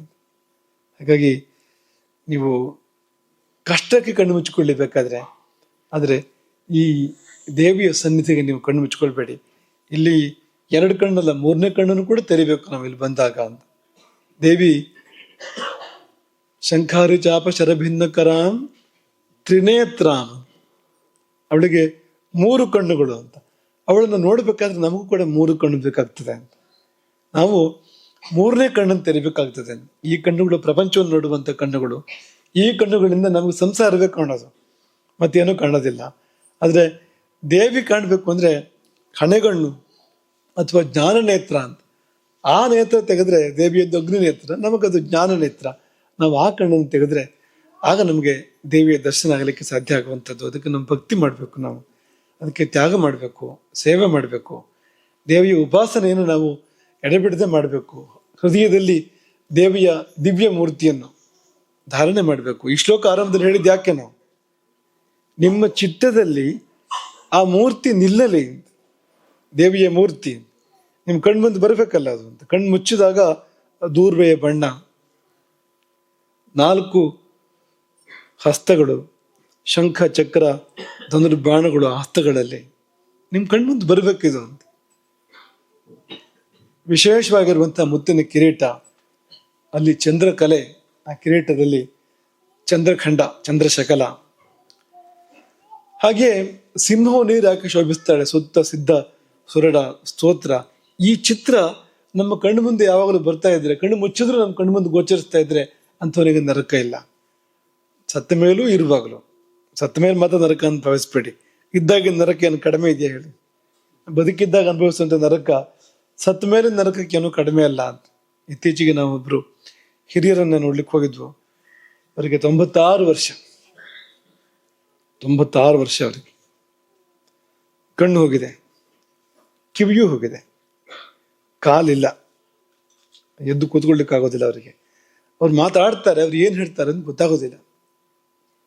ಹಾಗಾಗಿ ನೀವು ಕಷ್ಟಕ್ಕೆ ಕಣ್ಣು ಮುಚ್ಚಿಕೊಳ್ಳಬೇಕಾದ್ರೆ, ಆದರೆ ಈ ದೇವಿಯ ಸನ್ನಿಧಿಗೆ ನೀವು ಕಣ್ಣು ಮುಚ್ಚಿಕೊಳ್ಬೇಡಿ. ಇಲ್ಲಿ ಎರಡು ಕಣ್ಣಲ್ಲ, ಮೂರನೇ ಕಣ್ಣನ್ನು ಕೂಡ ತೆರಿಬೇಕು ನಾವು ಇಲ್ಲಿ ಬಂದಾಗ ಅಂತ. ದೇವಿ, ಶಂಖಾರಿ ಚಾಪ ಶರಭಿನ್ನಕರಾಂ ತ್ರಿನೇತ್ರಾಂ. ಅವಳಿಗೆ ಮೂರು ಕಣ್ಣುಗಳು ಅಂತ. ಅವಳನ್ನು ನೋಡಬೇಕಾದ್ರೆ ನಮಗೂ ಕೂಡ ಮೂರು ಕಣ್ಣು ಬೇಕಾಗ್ತದೆ ಅಂತ. ನಾವು ಮೂರನೇ ಕಣ್ಣನ್ನು ತೆರಿಬೇಕಾಗ್ತದೆ. ಈ ಕಣ್ಣುಗಳು ಪ್ರಪಂಚವನ್ನು ನೋಡುವಂತ ಕಣ್ಣುಗಳು. ಈ ಕಣ್ಣುಗಳಿಂದ ನಮಗೆ ಸಂಸಾರವೇ ಕಾಣೋದು. ಮತ್ತೇನೂ ಕಾಣೋದಿಲ್ಲ. ಆದರೆ ದೇವಿ ಕಾಣಬೇಕು ಅಂದ್ರೆ ಹಣೆಗಣ್ಣು. ಅಥವಾ ಜ್ಞಾನ ನೇತ್ರ ಅಂತ. ಆ ನೇತ್ರ ತೆಗೆದ್ರೆ ದೇವಿಯದ್ದು ಅಗ್ನಿ ನೇತ್ರ, ನಮಗದು ಜ್ಞಾನ ನೇತ್ರ. ನಾವು ಆ ಕಣ್ಣನ್ನು ತೆಗೆದ್ರೆ ಆಗ ನಮಗೆ ದೇವಿಯ ದರ್ಶನ ಆಗಲಿಕ್ಕೆ ಸಾಧ್ಯ ಆಗುವಂಥದ್ದು. ಅದಕ್ಕೆ ನಮ್ಮ ಭಕ್ತಿ ಮಾಡಬೇಕು ನಾವು. ಅದಕ್ಕೆ ತ್ಯಾಗ ಮಾಡಬೇಕು, ಸೇವೆ ಮಾಡಬೇಕು. ದೇವಿಯ ಉಪಾಸನೆಯನ್ನು ನಾವು ಎಡೆಬಿಡದೆ ಮಾಡಬೇಕು. ಹೃದಯದಲ್ಲಿ ದೇವಿಯ ದಿವ್ಯ ಮೂರ್ತಿಯನ್ನು ಧಾರಣೆ ಮಾಡಬೇಕು. ಈ ಶ್ಲೋಕ ಆರಂಭದಲ್ಲಿ ಹೇಳಿದ್ದು ಯಾಕೆ ನಾವು? ನಿಮ್ಮ ಚಿತ್ತದಲ್ಲಿ ಆ ಮೂರ್ತಿ ನಿಲ್ಲಲಿ ದೇವಿಯ ಮೂರ್ತಿ. ನಿಮ್ಮ ಕಣ್ಮುಂದೆ ಬರಬೇಕಲ್ಲ ಅದು ಅಂತ. ಕಣ್ಣು ಮುಚ್ಚಿದಾಗ ದೂರ್ವೆಯ ಬಣ್ಣ. ನಾಲ್ಕು ಹಸ್ತಗಳು, ಶಂಖ, ಚಕ್ರ, ಧನುರ್ಬಾಣಗಳು ಆ ಹಸ್ತಗಳಲ್ಲಿ ನಿಮ್ಮ ಕಣ್ಮುಂದೆ ಬರಬೇಕಿದು ಅಂತ. ವಿಶೇಷವಾಗಿರುವಂತಹ ಮುತ್ತಿನ ಕಿರೀಟ. ಅಲ್ಲಿ ಚಂದ್ರಕಲೆ, ಆ ಕಿರೀಟದಲ್ಲಿ ಚಂದ್ರಖಂಡ, ಚಂದ್ರಶಕಲ. ಹಾಗೆ ಸಿಂಹವು ನೀರು ಹಾಕಿ ಶೋಭಿಸ್ತಾಳೆ, ಸುತ್ತ ಸಿದ್ಧ ಸುರಡ, ಸ್ತೋತ್ರ. ಈ ಚಿತ್ರ ನಮ್ಮ ಕಣ್ಣು ಮುಂದೆ ಯಾವಾಗಲೂ ಬರ್ತಾ ಇದ್ರೆ, ಕಣ್ಣು ಮುಚ್ಚಿದ್ರು ನಮ್ಮ ಕಣ್ಣು ಮುಂದೆ ಗೋಚರಿಸ್ತಾ ಇದ್ರೆ ಅಂಥವನಿಗೆ ನರಕ ಇಲ್ಲ. ಸತ್ತ ಮೇಲೂ ಇರುವಾಗಲೂ. ಸತ್ತ ಮೇಲೆ ಮಾತ್ರ ನರಕ ಅಂತ ಇದ್ದಾಗ ನರಕ ಏನು ಕಡಿಮೆ ಇದೆಯಾ ಹೇಳಿ. ಬದುಕಿದ್ದಾಗ ಅನುಭವಿಸುವಂಥ ನರಕ, ಸತ್ತ ಮೇಲೆ ನರಕಕ್ಕೆ ಕಡಿಮೆ ಅಲ್ಲ ಅಂತ. ಇತ್ತೀಚೆಗೆ ನಾವೊಬ್ರು ಹಿರಿಯರನ್ನ ನೋಡ್ಲಿಕ್ಕೆ ಹೋಗಿದ್ವು. ಅವರಿಗೆ ತೊಂಬತ್ತಾರು ವರ್ಷ. ತೊಂಬತ್ತಾರು ವರ್ಷ ಅವರಿಗೆ. ಕಣ್ಣು ಹೋಗಿದೆ. ಕಿವಿಯೂ ಹೋಗಿದೆ ಕಾಲಿಲ್ಲ. ಎದ್ದು ಕೂತ್ಕೊಳ್ಳಿಕ್ಕಾಗೋದಿಲ್ಲ ಅವರಿಗೆ. ಅವ್ರು ಮಾತಾಡ್ತಾರೆ, ಅವ್ರು ಏನು ಹೇಳ್ತಾರೆ ಅಂತ ಗೊತ್ತಾಗೋದಿಲ್ಲ.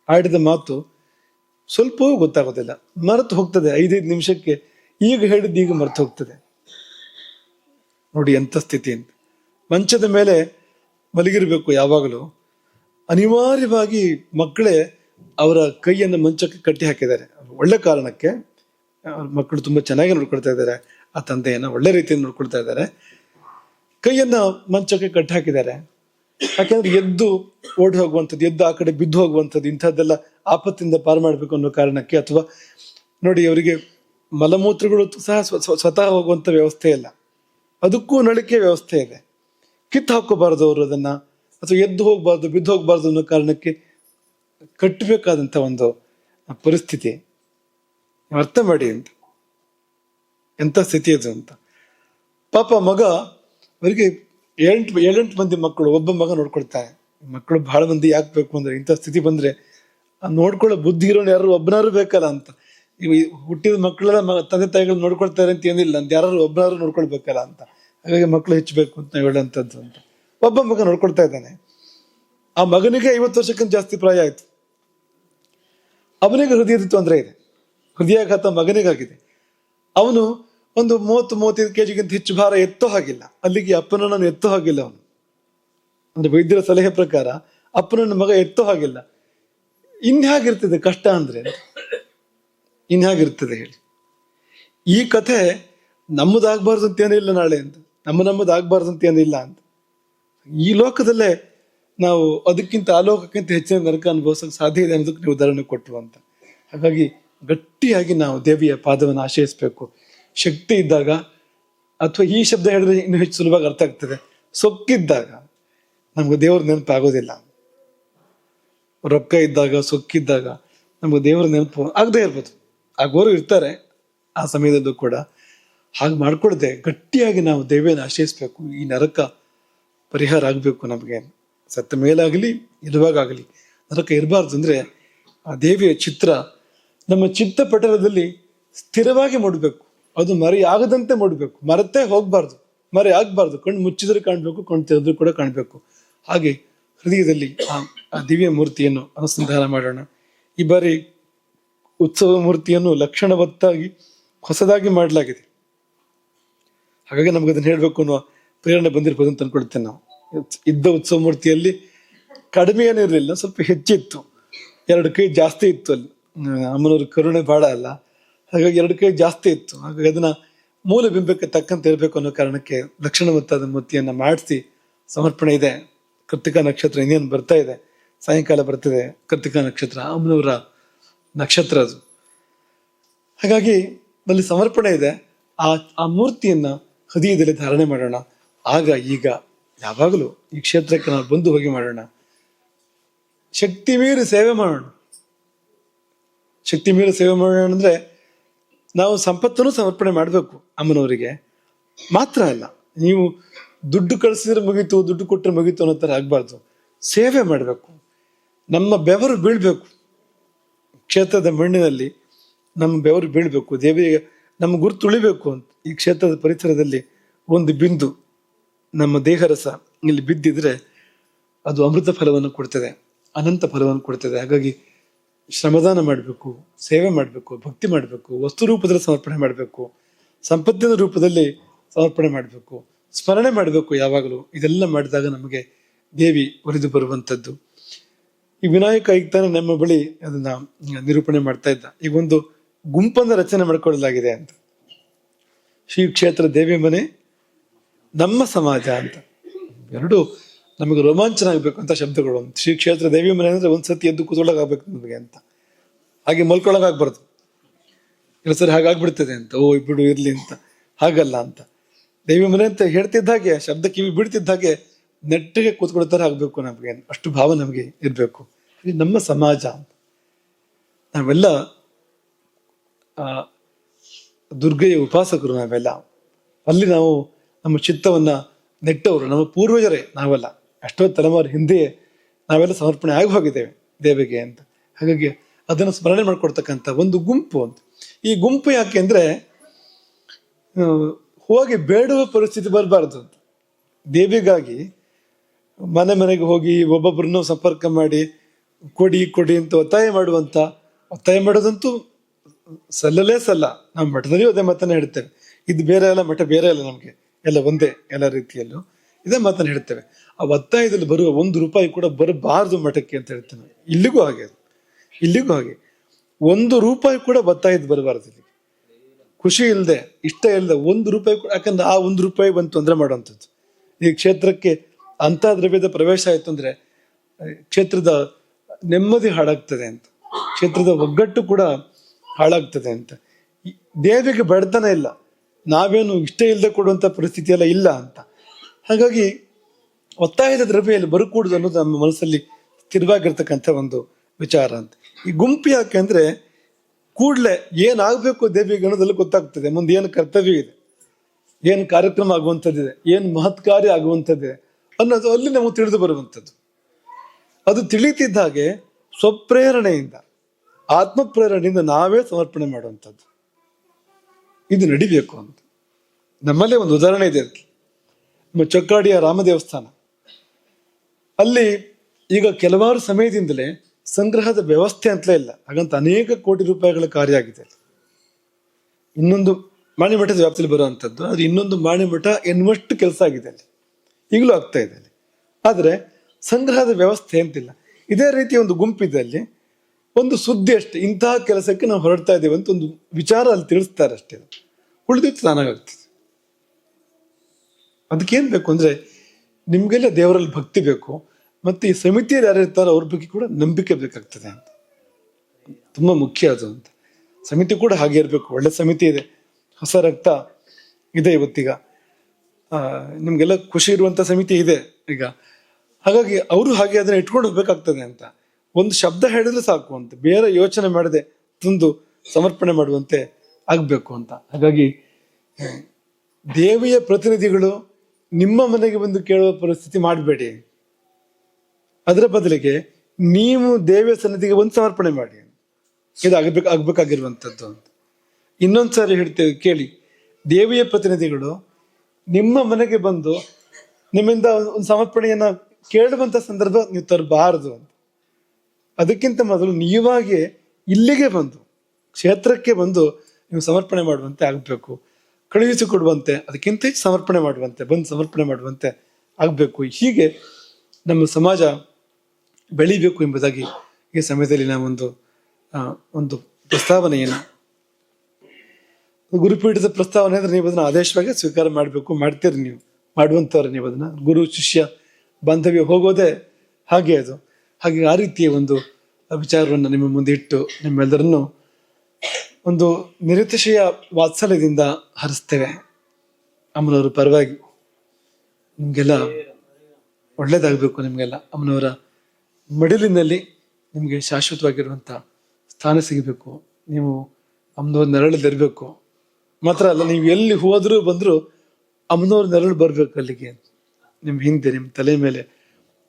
ಆಡಿದ ಮಾತು ಸ್ವಲ್ಪವೂ ಗೊತ್ತಾಗೋದಿಲ್ಲ. ಮರೆತು ಹೋಗ್ತದೆ, ಐದೈದು ನಿಮಿಷಕ್ಕೆ ಈಗ ಹೇಳಿದ್ದು ಈಗ ಮರೆತು ಹೋಗ್ತದೆ. ನೋಡಿ ಎಂಥ ಸ್ಥಿತಿ ಅಂತ. ಮಂಚದ ಮೇಲೆ ಮಲಗಿರ್ಬೇಕು ಯಾವಾಗಲೂ. ಅನಿವಾರ್ಯವಾಗಿ ಮಕ್ಕಳೇ ಅವರ ಕೈಯನ್ನು ಮಂಚಕ್ಕೆ ಕಟ್ಟಿ ಹಾಕಿದ್ದಾರೆ. ಒಳ್ಳೆ ಕಾರಣಕ್ಕೆ. ಮಕ್ಕಳು ತುಂಬ ಚೆನ್ನಾಗಿ ನೋಡ್ಕೊಳ್ತಾ ಇದ್ದಾರೆ ಆ ತಂದೆಯನ್ನು ಒಳ್ಳೆ ರೀತಿಯಲ್ಲಿ ನೋಡ್ಕೊಳ್ತಾ ಇದ್ದಾರೆ ಕೈಯನ್ನು ಮಂಚಕ್ಕೆ ಕಟ್ಟಿ ಹಾಕಿದ್ದಾರೆ. ಯಾಕೆಂದ್ರೆ ಎದ್ದು ಓಡಿ ಹೋಗುವಂಥದ್ದು, ಎದ್ದು ಆ ಕಡೆ ಬಿದ್ದು ಹೋಗುವಂಥದ್ದು, ಇಂಥದ್ದೆಲ್ಲ ಆಪತ್ತಿಂದ ಪಾರು ಮಾಡಬೇಕು ಅನ್ನೋ ಕಾರಣಕ್ಕೆ ಅಥವಾ ನೋಡಿ ಅವರಿಗೆ ಮಲಮೂತ್ರಗಳು ಸಹ ಸ್ವ- ಸ್ವ- ಸ್ವತಃ ಹೋಗುವಂಥ ವ್ಯವಸ್ಥೆ ಇಲ್ಲ. ಅದಕ್ಕೂ ನಳಿಕೆ ವ್ಯವಸ್ಥೆ ಇದೆ. ಕಿತ್ತು ಹಾಕೋಬಾರ್ದು ಅವರು ಅದನ್ನು, ಅಥವಾ ಎದ್ದು ಹೋಗಬಾರ್ದು, ಬಿದ್ದು ಹೋಗಬಾರ್ದು ಅನ್ನೋ ಕಾರಣಕ್ಕೆ ಕಟ್ಟಬೇಕಾದಂಥ ಒಂದು ಪರಿಸ್ಥಿತಿ. ಅರ್ಥ ಮಾಡಿ ಅಂತ. ಎಂಥ ಸ್ಥಿತಿ ಅದು ಅಂತ. ಪಾಪ ಮಗ, ಅವರಿಗೆ ಏಳೆಂಟು ಏಳೆಂಟು ಮಂದಿ ಮಕ್ಕಳು, ಒಬ್ಬ ಮಗ ನೋಡ್ಕೊಳ್ತಾರೆ ಮಕ್ಕಳು ಬಹಳ ಮಂದಿ ಯಾಕೆ ಬೇಕು ಅಂದ್ರೆ ಇಂಥ ಸ್ಥಿತಿ ಬಂದ್ರೆ ನೋಡ್ಕೊಳ್ಳೋ ಬುದ್ಧಿ ಇರೋನು ಯಾರು? ಒಬ್ಬನಾರು ಬೇಕಲ್ಲ ಅಂತ. ಹುಟ್ಟಿದ ಮಕ್ಕಳೆಲ್ಲ ತಂದೆ ತಾಯಿಗಳು ನೋಡ್ಕೊಳ್ತಾರೆ ಅಂತ ಏನಿಲ್ಲ ಅಂತ. ಯಾರು ಒಬ್ಬನಾರು ನೋಡ್ಕೊಳ್ಬೇಕಲ್ಲ ಅಂತ. ಹಾಗಾಗಿ ಮಕ್ಕಳು ಹೆಚ್ಚಬೇಕು ಅಂತ ಹೇಳುವಂಥದ್ದು ಅಂತ. ಒಬ್ಬ ಮಗ ನೋಡ್ಕೊಳ್ತಾ ಇದ್ದಾನೆ. ಆ ಮಗನಿಗೆ ಐವತ್ತು ವರ್ಷಕ್ಕಿಂತ ಜಾಸ್ತಿ ಪ್ರಾಯ ಆಯ್ತು. ಅವನಿಗೆ ಹೃದಯದ ತೊಂದರೆ ಇದೆ. ಹೃದಯಾಘಾತ ಮಗನಿಗಾಗಿದೆ. ಅವನು ಒಂದು ಮೂವತ್ತು, ಮೂವತ್ತೈದು ಕೆಜಿಗಿಂತ ಹೆಚ್ಚು ಭಾರ ಎತ್ತೋ ಹಾಗಿಲ್ಲ. ಅಲ್ಲಿಗೆ ಅಪ್ಪನನ್ನು ಎತ್ತೋ ಹಾಗಿಲ್ಲ ಅವನು. ಅಂದ್ರೆ ವೈದ್ಯರ ಸಲಹೆ ಪ್ರಕಾರ ಅಪ್ಪನನ್ನ ಮಗ ಎತ್ತೋ ಹಾಗಿಲ್ಲ. ಇನ್ಹ್ಯಾಗಿರ್ತದೆ ಕಷ್ಟ ಅಂದ್ರೆ? ಇನ್ಹ್ಯಾಗಿರ್ತದೆ ಹೇಳಿ. ಈ ಕಥೆ ನಮ್ಮದಾಗಬಾರ್ದು ಅಂತ ಏನಿಲ್ಲ ನಾಳೆ ಅಂತ. ನಮ್ಮ ನಮ್ಮದಾಗಬಾರ್ದು ಅಂತ ಏನಿಲ್ಲ ಅಂತ. ಈ ಲೋಕದಲ್ಲೇ ನಾವು ಅದಕ್ಕಿಂತ ಆ ಲೋಕಕ್ಕಿಂತ ಹೆಚ್ಚಿನ ನರಕ ಅನುಭವಿಸೋಕೆ ಸಾಧ್ಯ ಇದೆ ಅನ್ನೋದಕ್ಕೆ ನೀವು ಉದಾಹರಣೆ ಕೊಟ್ಟರು ಅಂತ. ಹಾಗಾಗಿ ಗಟ್ಟಿಯಾಗಿ ನಾವು ದೇವಿಯ ಪಾದವನ್ನು ಆಶ್ರಯಿಸಬೇಕು ಶಕ್ತಿ ಇದ್ದಾಗ ಅಥವಾ ಈ ಶಬ್ದ ಹೇಳಿದ್ರೆ ಇನ್ನೂ ಹೆಚ್ಚು ಸುಲಭವಾಗಿ ಅರ್ಥ ಆಗ್ತದೆ. ಸೊಕ್ಕಿದ್ದಾಗ ನಮ್ಗೆ ದೇವ್ರ ನೆನಪು ಆಗೋದಿಲ್ಲ ರೊಕ್ಕ ಇದ್ದಾಗ, ಸೊಕ್ಕಿದ್ದಾಗ ನಮಗೆ ದೇವರ ನೆನಪು ಆಗದೆ ಇರ್ಬೋದು. ಆಗೋರು ಇರ್ತಾರೆ, ಆ ಸಮಯದಲ್ಲೂ ಕೂಡ. ಹಾಗೆ ಮಾಡಿಕೊಡದೆ ಗಟ್ಟಿಯಾಗಿ ನಾವು ದೇವಿಯನ್ನು ಆಶ್ರಯಿಸ್ಬೇಕು ಈ ನರಕ ಪರಿಹಾರ ಆಗಬೇಕು ನಮಗೆ. ಸತ್ತ ಮೇಲಾಗಲಿ ಇರುವಾಗಲಿ ನರಕ ಇರಬಾರ್ದು ಅಂದರೆ ಆ ದೇವಿಯ ಚಿತ್ರ ನಮ್ಮ ಚಿತ್ತಪಟಲದಲ್ಲಿ ಸ್ಥಿರವಾಗಿ ಮೂಡಬೇಕು. ಅದು ಮರಿ ಆಗದಂತೆ ಮೂಡಬೇಕು. ಮರತೆ ಹೋಗಬಾರ್ದು. ಮರೆ ಆಗಬಾರ್ದು ಕಣ್ಣು ಮುಚ್ಚಿದ್ರೆ ಕಾಣಬೇಕು, ಕಣ್ಣು ತೆರೆದ್ರು ಕೂಡ ಕಾಣಬೇಕು. ಹಾಗೆ ಹೃದಯದಲ್ಲಿ ಆ ದಿವ್ಯ ಮೂರ್ತಿಯನ್ನು ಅನುಸಂಧಾನ ಮಾಡೋಣ. ಈ ಬಾರಿ ಉತ್ಸವ ಮೂರ್ತಿಯನ್ನು ಲಕ್ಷಣವತ್ತಾಗಿ ಹೊಸದಾಗಿ ಮಾಡಲಾಗಿದೆ. ಹಾಗಾಗಿ ನಮ್ಗೆ ಅದನ್ನ ಹೇಳಬೇಕು ಅನ್ನೋ ಪ್ರೇರಣೆ ಬಂದಿರ್ಬೋದು ಅಂತ ಅನ್ಕೊಳ್ತೇನೆ ನಾವು. ಇದ್ದ ಉತ್ಸವ ಮೂರ್ತಿಯಲ್ಲಿ ಕಡಿಮೆ ಏನಿರಲಿಲ್ಲ ಸ್ವಲ್ಪ ಹೆಚ್ಚಿತ್ತು. ಎರಡು ಕೈ ಜಾಸ್ತಿ ಇತ್ತು ಅಲ್ಲಿ. ಅಮ್ಮನವ್ರ ಕರುಣೆ ಭಾಳ ಅಲ್ಲ. ಹಾಗಾಗಿ ಎರಡು ಕೈ ಜಾಸ್ತಿ ಇತ್ತು. ಹಾಗಾಗಿ ಅದನ್ನ ಮೂಲ ಬಿಂಬಕ್ಕೆ ತಕ್ಕಂತೆ ಇರಬೇಕು ಅನ್ನೋ ಕಾರಣಕ್ಕೆ ಲಕ್ಷಣವತ್ತಾದ ಮೂರ್ತಿಯನ್ನ ಮಾಡಿಸಿ ಸಮರ್ಪಣೆ ಇದೆ. ಕೃತಿಕಾ ನಕ್ಷತ್ರ ಇನ್ನೇನು ಬರ್ತಾ ಇದೆ? ಸಾಯಂಕಾಲ ಬರ್ತಿದೆ ಕೃತಿಕಾ ನಕ್ಷತ್ರ, ಅಮ್ಮನವರ ನಕ್ಷತ್ರ ಅದು. ಹಾಗಾಗಿ ಅಲ್ಲಿ ಸಮರ್ಪಣೆ ಇದೆ. ಆ ಆ ಮೂರ್ತಿಯನ್ನ ಹೃದಯದಲ್ಲಿ ಧಾರಣೆ ಮಾಡೋಣ. ಆಗ ಈಗ ಯಾವಾಗಲೂ ಈ ಕ್ಷೇತ್ರಕ್ಕೆ ನಾವು ಬಂದು ಹೋಗಿ ಮಾಡೋಣ. ಶಕ್ತಿ ಮೀರಿ ಸೇವೆ ಮಾಡೋಣ. ಶಕ್ತಿ ಮೇಲೆ ಸೇವೆ ಮಾಡೋಣ ಅಂದರೆ ನಾವು ಸಂಪತ್ತನ್ನು ಸಮರ್ಪಣೆ ಮಾಡಬೇಕು ಅಮ್ಮನವರಿಗೆ. ಮಾತ್ರ ಅಲ್ಲ, ನೀವು ದುಡ್ಡು ಕಳಿಸಿದ್ರೆ ಮುಗೀತು, ದುಡ್ಡು ಕೊಟ್ಟರೆ ಮುಗೀತು ಅನ್ನೋ ಥರ ಆಗಬಾರ್ದು. ಸೇವೆ ಮಾಡಬೇಕು. ನಮ್ಮ ಬೆವರು ಬೀಳಬೇಕು. ಕ್ಷೇತ್ರದ ಮಣ್ಣಿನಲ್ಲಿ ನಮ್ಮ ಬೆವರು ಬೀಳಬೇಕು. ದೇವಿಗೆ ನಮ್ಮ ಗುರು ತುಳಿಬೇಕು ಅಂತ ಈ ಕ್ಷೇತ್ರದ ಪರಿಸರದಲ್ಲಿ ಒಂದು ಬಿಂದು ನಮ್ಮ ದೇಹರಸ ಇಲ್ಲಿ ಬಿದ್ದಿದ್ರೆ ಅದು ಅಮೃತ ಫಲವನ್ನು ಕೊಡ್ತದೆ, ಅನಂತ ಫಲವನ್ನು ಕೊಡ್ತದೆ. ಹಾಗಾಗಿ ಶ್ರಮದಾನ ಮಾಡಬೇಕು, ಸೇವೆ ಮಾಡಬೇಕು, ಭಕ್ತಿ ಮಾಡಬೇಕು, ವಸ್ತು ರೂಪದಲ್ಲಿ ಸಮರ್ಪಣೆ ಮಾಡಬೇಕು, ಸಂಪತ್ತಿನ ರೂಪದಲ್ಲಿ ಸಮರ್ಪಣೆ ಮಾಡಬೇಕು, ಸ್ಮರಣೆ ಮಾಡಬೇಕು ಯಾವಾಗಲೂ. ಇದೆಲ್ಲ ಮಾಡಿದಾಗ ನಮಗೆ ದೇವಿ ಒರಿದು ಬರುವಂಥದ್ದು. ಈ ವಿನಾಯಕ ಈಗ ತಾನೇ ನಮ್ಮ ಬಳಿ ಅದನ್ನ ನಿರೂಪಣೆ ಮಾಡ್ತಾ ಇದ್ದ. ಈಗ ಒಂದು ಗುಂಪನ್ನು ರಚನೆ ಮಾಡಿಕೊಳ್ಳಲಾಗಿದೆ ಅಂತ. ಶ್ರೀ ಕ್ಷೇತ್ರ ದೇವಿ ಮನೆ, ನಮ್ಮ ಸಮಾಜ ಅಂತ. ಎರಡು ನಮಗೆ ರೋಮಾಂಚನ ಆಗಬೇಕು ಅಂತ ಶಬ್ದಗಳು ಶ್ರೀ ಕ್ಷೇತ್ರ ದೇವಿ ಮನೆ ಅಂದ್ರೆ ಒಂದ್ಸತಿ ಎದ್ದು ಕೂತ್ಕೊಳ್ಳೋಕಾಗ್ಬೇಕು ನಮಗೆ ಅಂತ. ಹಾಗೆ ಮಲ್ಕೊಳ್ಳೋಕಾಗ್ಬಾರ್ದು. ಇಲ್ಲ ಸರಿ, ಹಾಗಾಗ್ಬಿಡ್ತದೆ ಅಂತ. ಓ, ಬಿಡು, ಇರ್ಲಿ ಅಂತ. ಹಾಗಲ್ಲ ಅಂತ. ದೇವಿ ಮನೆ ಅಂತ ಹೇಳ್ತಿದ್ದ ಹಾಗೆ, ಶಬ್ದ ಕಿವಿ ಬಿಡ್ತಿದ್ದ ಹಾಗೆ ನೆಟ್ಟಿಗೆ ಕೂತ್ಕೊಳ್ತಾರೆ ಆಗ್ಬೇಕು ನಮಗೆ. ಅಷ್ಟು ಭಾವ ನಮಗೆ ಇರಬೇಕು. ಇದು ನಮ್ಮ ಸಮಾಜ ನಾವೆಲ್ಲ ದುರ್ಗೆಯ ಉಪಾಸಕರು ನಾವೆಲ್ಲ. ಅಲ್ಲಿ ನಾವು ನಮ್ಮ ಚಿತ್ತವನ್ನ ನೆಟ್ಟವರು, ನಮ್ಮ ಪೂರ್ವಜರೇ ನಾವೆಲ್ಲ. ಎಷ್ಟೋ ತಲೆಮಾರು ಹಿಂದೆ ನಾವೆಲ್ಲ ಸಮರ್ಪಣೆ ಆಗಿ ಹೋಗಿದ್ದೇವೆ ದೇವಿಗೆ ಅಂತ. ಹಾಗಾಗಿ ಅದನ್ನು ಸ್ಮರಣೆ ಮಾಡಿಕೊಡ್ತಕ್ಕಂಥ ಒಂದು ಗುಂಪು ಅಂತ. ಈ ಗುಂಪು ಯಾಕೆ ಅಂದರೆ ಹೋಗಿ ಬೇಡುವ ಪರಿಸ್ಥಿತಿ ಬರಬಾರ್ದು ಅಂತ. ದೇವಿಗಾಗಿ ಮನೆ ಮನೆಗೆ ಹೋಗಿ ಒಬ್ಬೊಬ್ಬರನ್ನು ಸಂಪರ್ಕ ಮಾಡಿ, ಕೊಡಿ ಕೊಡಿ ಅಂತ ಒತ್ತಾಯ ಮಾಡುವಂಥ ಒತ್ತಾಯ ಮಾಡೋದಂತೂ ಸಲ್ಲಲೇ ಸಲ್ಲ. ನಾವು ಮಠದಲ್ಲಿ ಅದೇ ಮಾತನ್ನು ಹೇಳ್ತೇವೆ. ಇದು ಬೇರೆ ಅಲ್ಲ, ಮಠ ಬೇರೆ ಅಲ್ಲ ನಮಗೆ. ಎಲ್ಲ ಒಂದೇ ಎಲ್ಲ ರೀತಿಯಲ್ಲೂ ಇದೇ ಮಾತನ್ನು ಹೇಳ್ತೇವೆ. ಆ ಒತ್ತಾಯದಲ್ಲಿ ಬರುವ ಒಂದು ರೂಪಾಯಿ ಕೂಡ ಬರಬಾರದು ಮಠಕ್ಕೆ ಅಂತ ಹೇಳ್ತೇನೆ. ಇಲ್ಲಿಗೂ ಹಾಗೆ. ಇಲ್ಲಿಗೂ ಹಾಗೆ. ಒಂದು ರೂಪಾಯಿ ಕೂಡ ಒತ್ತಾಯದ ಬರಬಾರದು ಇಲ್ಲಿ. ಖುಷಿ ಇಲ್ಲದೆ ಇಷ್ಟ ಇಲ್ಲದೆ ಒಂದು ರೂಪಾಯಿ ಕೂಡ ಯಾಕಂದ್ರೆ ಆ ಒಂದು ರೂಪಾಯಿ ಬಂದು ತೊಂದರೆ ಮಾಡುವಂಥದ್ದು. ಈ ಕ್ಷೇತ್ರಕ್ಕೆ ಅಂಥ ದ್ರವ್ಯದ ಪ್ರವೇಶ ಆಯ್ತು ಅಂದ್ರೆ, ಕ್ಷೇತ್ರದ ನೆಮ್ಮದಿ ಹಾಳಾಗ್ತದೆ ಅಂತ. ಕ್ಷೇತ್ರದ ಒಗ್ಗಟ್ಟು ಕೂಡ ಹಾಳಾಗ್ತದೆ ಅಂತ. ದೇವಿಗೆ ಬಡತನ ಇಲ್ಲ. ನಾವೇನು ಇಷ್ಟ ಇಲ್ಲದೆ ಕೊಡುವಂತ ಪರಿಸ್ಥಿತಿ ಎಲ್ಲ ಇಲ್ಲ ಅಂತ. ಹಾಗಾಗಿ ಒತ್ತಾಯದ ದ್ರವ್ಯಲ್ಲಿ ಬರಕೂಡುದು ಅನ್ನೋದು ನಮ್ಮ ಮನಸ್ಸಲ್ಲಿ ಸ್ಥಿರವಾಗಿರ್ತಕ್ಕಂಥ ಒಂದು ವಿಚಾರ ಅಂತ. ಈ ಗುಂಪು ಯಾಕೆ ಕೂಡಲೇ ಏನಾಗಬೇಕು ದೇವಿಗೆ ಅನ್ನೋದೆಲ್ಲ ಗೊತ್ತಾಗ್ತದೆ. ಮುಂದೆ ಏನು ಕರ್ತವ್ಯ ಇದೆ, ಏನು ಕಾರ್ಯಕ್ರಮ ಆಗುವಂಥದ್ದಿದೆ ಏನು ಮಹತ್ ಕಾರ್ಯ ಆಗುವಂಥದ್ದಿದೆ ಅನ್ನೋದು ಅಲ್ಲಿ ನಮಗೆ ತಿಳಿದು ಬರುವಂಥದ್ದು. ಅದು ತಿಳಿತಿದ್ದ ಹಾಗೆ ಸ್ವಪ್ರೇರಣೆಯಿಂದ ಆತ್ಮ ಪ್ರೇರಣೆಯಿಂದ ನಾವೇ ಸಮರ್ಪಣೆ ಮಾಡುವಂಥದ್ದು. ಇದು ನಡಿಬೇಕು ಅಂತ. ನಮ್ಮಲ್ಲೇ ಒಂದು ಉದಾಹರಣೆ ಇದೆ. ನಮ್ಮ ಚೊಕ್ಕಾಡಿಯ ರಾಮ ದೇವಸ್ಥಾನ. ಅಲ್ಲಿ ಈಗ ಕೆಲವಾರು ಸಮಯದಿಂದಲೇ ಸಂಗ್ರಹದ ವ್ಯವಸ್ಥೆ ಅಂತಲೇ ಇಲ್ಲ. ಹಾಗಂತ ಅನೇಕ ಕೋಟಿ ರೂಪಾಯಿಗಳ ಕಾರ್ಯ ಆಗಿದೆ. ಇನ್ನೊಂದು ಮಾಣಿಮಠದ ವ್ಯಾಪ್ತಿಯಲ್ಲಿ ಬರುವಂಥದ್ದು ಆದರೆ ಇನ್ನೊಂದು ಮಾಣಿಮಠ ಎನ್ನುವಷ್ಟು ಕೆಲಸ ಆಗಿದೆ ಅಲ್ಲಿ. ಈಗಲೂ ಆಗ್ತಾ ಇದೆ ಅಲ್ಲಿ. ಆದರೆ ಸಂಗ್ರಹದ ವ್ಯವಸ್ಥೆ ಅಂತಿಲ್ಲ. ಇದೇ ರೀತಿ ಒಂದು ಗುಂಪಿದೆ ಅಲ್ಲಿ. ಒಂದು ಸುದ್ದಿ ಅಷ್ಟೇ, ಇಂತಹ ಕೆಲಸಕ್ಕೆ ನಾವು ಹೊರಡ್ತಾ ಇದ್ದೇವೆ ಅಂತ ಒಂದು ವಿಚಾರ ಅಲ್ಲಿ ತಿಳಿಸ್ತಾರೆ ಅಷ್ಟೇ ಉಳಿದಿತ್ತು ತಾನಾಗ್ತದೆ ಅದಕ್ಕೇನು ಬೇಕು ಅಂದ್ರೆ ನಿಮ್ಗೆಲ್ಲ ದೇವರಲ್ಲಿ ಭಕ್ತಿ ಬೇಕು. ಮತ್ತೆ ಈ ಸಮಿತಿಯಲ್ಲಿ ಯಾರು ಇರ್ತಾರೋ ಅವ್ರ ಬಗ್ಗೆ ಕೂಡ ನಂಬಿಕೆ ಬೇಕಾಗ್ತದೆ ಅಂತ. ತುಂಬಾ ಮುಖ್ಯ ಅದು ಅಂತ. ಸಮಿತಿ ಕೂಡ ಹಾಗೆ ಇರಬೇಕು. ಒಳ್ಳೆ ಸಮಿತಿ ಇದೆ. ಹೊಸ ರಕ್ತ ಇದೆ ಇವತ್ತೀಗ. ನಿಮಗೆಲ್ಲ ಖುಷಿ ಇರುವಂತ ಸಮಿತಿ ಇದೆ ಈಗ. ಹಾಗಾಗಿ ಅವರು ಹಾಗೆ ಅದನ್ನ ಇಟ್ಕೊಂಡು ಹೋಗ್ಬೇಕಾಗ್ತದೆ ಅಂತ. ಒಂದು ಶಬ್ದ ಹೇಳಿದ್ರೆ ಸಾಕು ಅಂತ. ಬೇರೆ ಯೋಚನೆ ಮಾಡದೆ ತಂದು ಸಮರ್ಪಣೆ ಮಾಡುವಂತೆ ಆಗಬೇಕು ಅಂತ. ಹಾಗಾಗಿ, ದೇವಿಯ ಪ್ರತಿನಿಧಿಗಳು ನಿಮ್ಮ ಮನೆಗೆ ಬಂದು ಕೇಳುವ ಪರಿಸ್ಥಿತಿ ಮಾಡಬೇಡಿ. ಅದರ ಬದಲಿಗೆ ನೀವು ದೇವಿಯ ಸನ್ನಿಧಿಗೆ ಬಂದು ಸಮರ್ಪಣೆ ಮಾಡಿ. ಇದು ಆಗಬೇಕು, ಆಗಬೇಕಾಗಿರುವಂಥದ್ದು. ಅಂತ ಇನ್ನೊಂದ್ಸಾರಿ ಹೇಳ್ತೇವೆ, ಕೇಳಿ. ದೇವಿಯ ಪ್ರತಿನಿಧಿಗಳು ನಿಮ್ಮ ಮನೆಗೆ ಬಂದು ನಿಮ್ಮಿಂದ ಒಂದು ಸಮರ್ಪಣೆಯನ್ನು ಕೇಳುವಂತ ಸಂದರ್ಭ ನೀವು ತರಬಾರದು ಅಂತ. ಅದಕ್ಕಿಂತ ಮೊದಲು ನೀವಾಗೆ ಇಲ್ಲಿಗೆ ಬಂದು, ಕ್ಷೇತ್ರಕ್ಕೆ ಬಂದು ನೀವು ಸಮರ್ಪಣೆ ಮಾಡುವಂತೆ ಆಗಬೇಕು. ಕಳುಹಿಸಿ ಕೊಡುವಂತೆ ಅದಕ್ಕಿಂತ ಹೆಚ್ಚು ಸಮರ್ಪಣೆ ಮಾಡುವಂತೆ, ಬಂದು ಸಮರ್ಪಣೆ ಮಾಡುವಂತೆ ಆಗಬೇಕು. ಹೀಗೆ ನಮ್ಮ ಸಮಾಜ ಬೆಳಿಬೇಕು ಎಂಬುದಾಗಿ ಈ ಸಮಯದಲ್ಲಿ ನಾವೊಂದು ಒಂದು ಪ್ರಸ್ತಾವನೆಯನ್ನು, ಗುರುಪೀಠದ ಪ್ರಸ್ತಾವನೆ ಅಂದರೆ ನೀವು ಅದನ್ನು ಆದೇಶವಾಗಿ ಸ್ವೀಕಾರ ಮಾಡಬೇಕು, ಮಾಡ್ತೀರಿ ನೀವು, ಮಾಡುವಂಥವ್ರು ನೀವು ಅದನ್ನು. ಗುರು, ಶಿಷ್ಯ, ಬಾಂಧವ್ಯ ಹೋಗೋದೇ ಹಾಗೆ ಅದು. ಹಾಗೆ ಆ ರೀತಿಯ ಒಂದು ವಿಚಾರವನ್ನು ನಿಮ್ಮ ಮುಂದೆ ಇಟ್ಟು ನಿಮ್ಮೆಲ್ಲರನ್ನು ಒಂದು ನಿರತಿಶಯ ವಾತ್ಸಲ್ಯದಿಂದ ಹರಿಸ್ತೇವೆ. ಅಮ್ಮನವರ ಪರವಾಗಿ ನಿಮಗೆಲ್ಲ ಒಳ್ಳೇದಾಗಬೇಕು ನಿಮಗೆಲ್ಲ. ಅಮ್ಮನವರ ಮಡಿಲಿನಲ್ಲಿ ನಿಮಗೆ ಶಾಶ್ವತವಾಗಿರುವಂಥ ಸ್ಥಾನ ಸಿಗಬೇಕು. ನೀವು ಅಮ್ಮನವ್ರ ನೆರಳಲ್ಲಿರಬೇಕು ಮಾತ್ರ ಅಲ್ಲ, ನೀವು ಎಲ್ಲಿ ಹೋದರೂ ಬಂದರೂ ಅಮ್ಮನವ್ರ ನೆರಳು ಬರಬೇಕು ಅಲ್ಲಿಗೆ. ನಿಮ್ಮ ಹಿಂದೆ ನಿಮ್ಮ ತಲೆ ಮೇಲೆ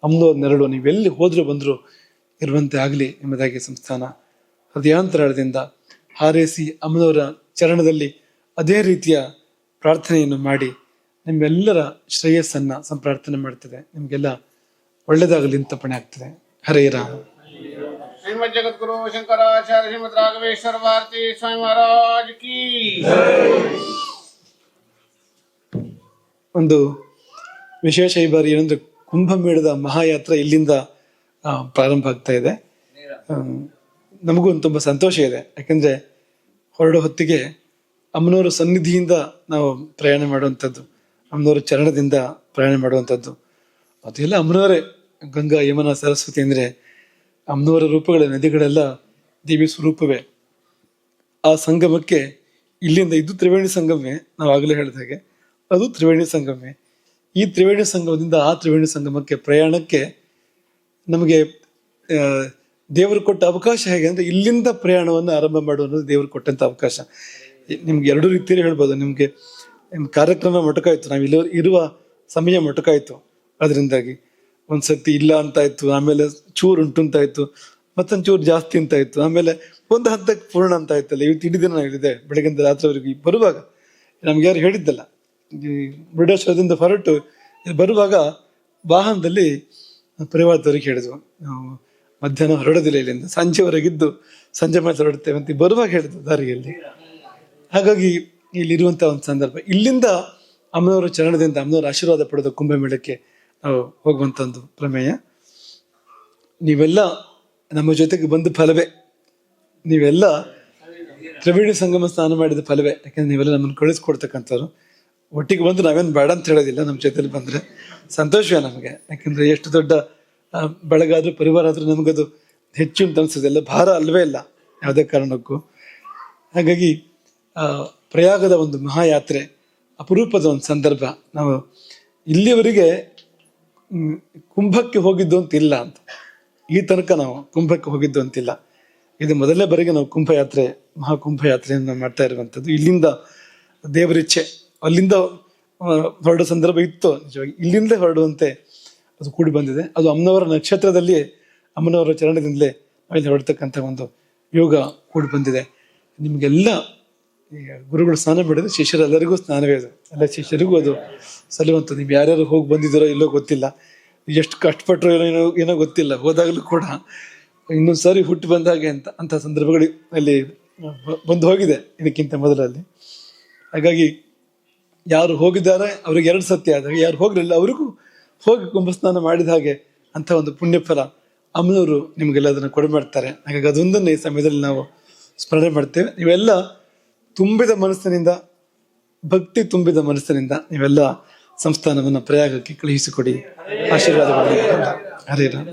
ಅಮ್ಮನವ್ರ ನೆರಳು. ನೀವು ಎಲ್ಲಿ ಹೋದರೂ ಬಂದರೂ ಇರುವಂತೆ ಆಗಲಿ, ನಿಮ್ಮದಾಗಿ ಸಂಸ್ಥಾನ. ಹೃದಯಾಂತರಾಳದಿಂದ ಹಾರೈಸಿ ಅಮ್ಮನವರ ಚರಣದಲ್ಲಿ ಅದೇ ರೀತಿಯ ಪ್ರಾರ್ಥನೆಯನ್ನು ಮಾಡಿ ನಿಮ್ಮೆಲ್ಲರ ಶ್ರೇಯಸ್ಸನ್ನು ಸಂಪ್ರಾರ್ಥನೆ ಮಾಡ್ತದೆ. ನಿಮಗೆಲ್ಲ ಒಳ್ಳೆಯದಾಗಲಿ ಅಂತ ಪಣೆ ಆಗ್ತದೆ. ಹರೇ ರಾಮ. ಶ್ರೀಮದ್ ಜಗದ್ಗುರು ಶಂಕರಾಚಾರ್ಯ ಶ್ರೀಮದ್ ರಾಘವೇಶ್ವರ ಭಾರತಿ ಸ್ವಾಮಿ ಮಹಾರಾಜ್ ಒಂದು ವಿಶೇಷ ಈ ಬಾರಿ ಏನಂದ್ರೆ ಕುಂಭಮೇಳದ ಮಹಾಯಾತ್ರೆ ಇಲ್ಲಿಂದ ಪ್ರಾರಂಭ ಆಗ್ತಾ ಇದೆ. ನಮಗೂ ಒಂದು ತುಂಬ ಸಂತೋಷ ಇದೆ. ಯಾಕಂದ್ರೆ ಹೊರಡೋ ಹೊತ್ತಿಗೆ ಅಮ್ಮನವರ ಸನ್ನಿಧಿಯಿಂದ ನಾವು ಪ್ರಯಾಣ ಮಾಡುವಂಥದ್ದು, ಅಮ್ಮನವರ ಚರಣದಿಂದ ಪ್ರಯಾಣ ಮಾಡುವಂಥದ್ದು. ಅದೆಲ್ಲ ಅಮ್ಮನವರೇ, ಗಂಗಾ, ಯಮನ, ಸರಸ್ವತಿ ಅಂದರೆ ಅಮ್ಮನವರ ರೂಪಗಳ ನದಿಗಳೆಲ್ಲ ದೇವಿ ಸ್ವರೂಪವೇ. ಆ ಸಂಗಮಕ್ಕೆ ಇಲ್ಲಿಂದ ಇದು ತ್ರಿವೇಣಿ ಸಂಗಮವೇ, ನಾವು ಆಗಲೇ ಹೇಳಿದ ಹಾಗೆ. ಅದು ತ್ರಿವೇಣಿ ಸಂಗಮವೇ. ಈ ತ್ರಿವೇಣಿ ಸಂಗಮದಿಂದ ಆ ತ್ರಿವೇಣಿ ಸಂಗಮಕ್ಕೆ ಪ್ರಯಾಣಕ್ಕೆ ನಮಗೆ ದೇವರು ಕೊಟ್ಟ ಅವಕಾಶ ಹೇಗೆ ಅಂದ್ರೆ ಇಲ್ಲಿಂದ ಪ್ರಯಾಣವನ್ನು ಆರಂಭ ಅನ್ನೋದು ದೇವರು ಕೊಟ್ಟಂತ ಅವಕಾಶ. ನಿಮ್ಗೆ ಎರಡು ರೀತಿಯಲ್ಲಿ ಹೇಳ್ಬೋದು. ನಿಮ್ಗೆ ನಿಮ್ ಕಾರ್ಯಕ್ರಮ ಮೊಟಕಾಯ್ತು, ನಾವು ಇಲ್ಲಿ ಇರುವ ಸಮಯ ಮೊಟಕಾಯ್ತು. ಅದರಿಂದಾಗಿ ಒಂದ್ಸತಿ ಇಲ್ಲ ಅಂತಾಯ್ತು ಆಮೇಲೆ ಚೂರು ಉಂಟು ಅಂತಾಯ್ತು ಮತ್ತೊಂದು ಚೂರು ಜಾಸ್ತಿ ಅಂತಾಯ್ತು ಆಮೇಲೆ ಒಂದು ಹಂತಕ್ಕೆ ಪೂರ್ಣ ಅಂತ ಆಯ್ತಲ್ಲ. ಇವತ್ತು ಇಡೀ ದಿನ ಹೇಳಿದೆ ಬೆಳಗಿಂದ ರಾತ್ರಿವರೆಗೆ ಬರುವಾಗ. ನಮ್ಗೆ ಯಾರು ಹೇಳಿದ್ದಲ್ಲ, ಈ ಮುರುಡೇಶ್ವರದಿಂದ ಹೊರಟು ಬರುವಾಗ ವಾಹನದಲ್ಲಿ ಪರಿವಾರದವ್ರಿಗೆ ಹೇಳಿದ್ವು. ನಾವು ಮಧ್ಯಾಹ್ನ ಹೊರಡೋದಿಲ್ಲ ಇಲ್ಲಿಂದ. ಸಂಜೆವರೆಗಿದ್ದು ಸಂಜೆ ಮೇಲೆ ಹೊರಡ್ತೇವೆ ಅಂತ ಬರುವಾಗ ಹೇಳಿದ್ರು ದಾರಿಯಲ್ಲಿ. ಹಾಗಾಗಿ ಇಲ್ಲಿರುವಂತ ಒಂದು ಸಂದರ್ಭ. ಇಲ್ಲಿಂದ ಅಮ್ಮನವರ ಚರಣದಿಂದ ಅಮ್ಮನವರ ಆಶೀರ್ವಾದ ಪಡೆದ ಕುಂಭಮೇಳಕ್ಕೆ ನಾವು ಹೋಗುವಂತ ಒಂದು ಪ್ರಮೇಯ. ನೀವೆಲ್ಲ ನಮ್ಮ ಜೊತೆಗೆ ಬಂದ ಫಲವೇ. ನೀವೆಲ್ಲ ತ್ರಿವೇಣಿ ಸಂಗಮ ಸ್ನಾನ ಮಾಡಿದ ಫಲವೇ. ಯಾಕಂದ್ರೆ ನೀವೆಲ್ಲ ನಮ್ಮನ್ನು ಕಳಿಸ್ಕೊಡ್ತಕ್ಕಂಥವ್ರು. ಒಟ್ಟಿಗೆ ಬಂದು ನಾವೇನು ಬೇಡ ಅಂತ ಹೇಳೋದಿಲ್ಲ ನಮ್ಮ ಜೊತೆಲಿ ಬಂದ್ರೆ. ಸಂತೋಷವೇ ನಮಗೆ. ಯಾಕಂದ್ರೆ ಎಷ್ಟು ದೊಡ್ಡ ಆ, ಬಳಗ ಆದ್ರೂ ಪರಿವಾರ ಆದ್ರೂ ನಮಗದು ಹೆಚ್ಚು ಅಂತ ಅನ್ಸುತ್ತೆ. ಎಲ್ಲ ಭಾರ ಅಲ್ವೇ ಇಲ್ಲ ಯಾವುದೇ ಕಾರಣಕ್ಕೂ. ಹಾಗಾಗಿ ಪ್ರಯಾಗದ ಒಂದು ಮಹಾಯಾತ್ರೆ ಅಪರೂಪದ ಒಂದು ಸಂದರ್ಭ. ನಾವು ಇಲ್ಲಿಯವರೆಗೆ ಕುಂಭಕ್ಕೆ ಹೋಗಿದ್ದು ಅಂತಿಲ್ಲ ಅಂತ. ಈ ತನಕ ನಾವು ಕುಂಭಕ್ಕೆ ಹೋಗಿದ್ದು ಅಂತಿಲ್ಲ ಇದು ಮೊದಲನೇ ಬಾರಿಗೆ ನಾವು ಕುಂಭಯಾತ್ರೆ ಮಹಾಕುಂಭ ಯಾತ್ರೆಯನ್ನು ಮಾಡ್ತಾ ಇರುವಂಥದ್ದು. ಇಲ್ಲಿಂದ ದೇವರಿಚ್ಛೆ ಅಲ್ಲಿಂದ ಹೊರಡೋ ಸಂದರ್ಭ ಇತ್ತು. ನಿಜವಾಗಿ ಇಲ್ಲಿಂದಲೇ ಹೊರಡುವಂತೆ ಅದು ಕೂಡಿ ಬಂದಿದೆ. ಅದು ಅಮ್ಮನವರ ನಕ್ಷತ್ರದಲ್ಲಿ, ಅಮ್ಮನವರ ಚರಣದಿಂದಲೇ ಮೈಲಿ ಹೊರಡ್ತಕ್ಕಂಥ ಒಂದು ಯೋಗ ಕೂಡಿ ಬಂದಿದೆ. ನಿಮಗೆಲ್ಲ ಗುರುಗಳು ಸ್ನಾನ ಮಾಡಿದ್ರೆ ಶಿಷ್ಯರೆಲ್ಲರಿಗೂ ಸ್ನಾನವೇ ಅದು. ಎಲ್ಲ ಶಿಷ್ಯರಿಗೂ ಅದು ಸಲ್ಲುವಂಥದ್ದು ನೀವು ಯಾರ್ಯಾರು ಹೋಗಿ ಬಂದಿದ್ದೀರೋ ಇಲ್ಲೋ ಗೊತ್ತಿಲ್ಲ. ಎಷ್ಟು ಕಷ್ಟಪಟ್ಟರು ಏನೋ ಏನೋ ಗೊತ್ತಿಲ್ಲ. ಹೋದಾಗಲೂ ಕೂಡ ಇನ್ನೊಂದು ಸಾರಿ ಹುಟ್ಟು ಬಂದಾಗೆ ಅಂತ ಅಂಥ ಸಂದರ್ಭಗಳು ಅಲ್ಲಿ ಬಂದು ಹೋಗಿದೆ ಇದಕ್ಕಿಂತ ಮೊದಲಲ್ಲಿ. ಹಾಗಾಗಿ ಯಾರು ಹೋಗಿದ್ದಾರೆ, ಅವ್ರಿಗೆ ಎರಡು ಸತ್ಯ ಆದಾಗ, ಯಾರು ಹೋಗಲಿಲ್ಲ, ಅವರಿಗೂ ಹೋಗಿ ಕುಂಭಸ್ನಾನ ಮಾಡಿದ ಹಾಗೆ ಅಂತ ಒಂದು ಪುಣ್ಯಫಲ ಅಮ್ಮನವರು ನಿಮಗೆಲ್ಲ ಅದನ್ನು ಕೊಡು ಮಾಡ್ತಾರೆ. ಹಾಗಾಗಿ ಅದೊಂದನ್ನು ಈ ಸಮಯದಲ್ಲಿ ನಾವು ಸ್ಮರಣೆ ಮಾಡ್ತೇವೆ. ನೀವೆಲ್ಲ ತುಂಬಿದ ಮನಸ್ಸಿನಿಂದ, ಭಕ್ತಿ ತುಂಬಿದ ಮನಸ್ಸಿನಿಂದ ನೀವೆಲ್ಲ ಸಂಸ್ಥಾನವನ್ನು ಪ್ರಯಾಗಕ್ಕೆ ಕಳುಹಿಸಿಕೊಡಿ. ಆಶೀರ್ವಾದ ಮಾಡಿ ಹರೇ ರಾಮ.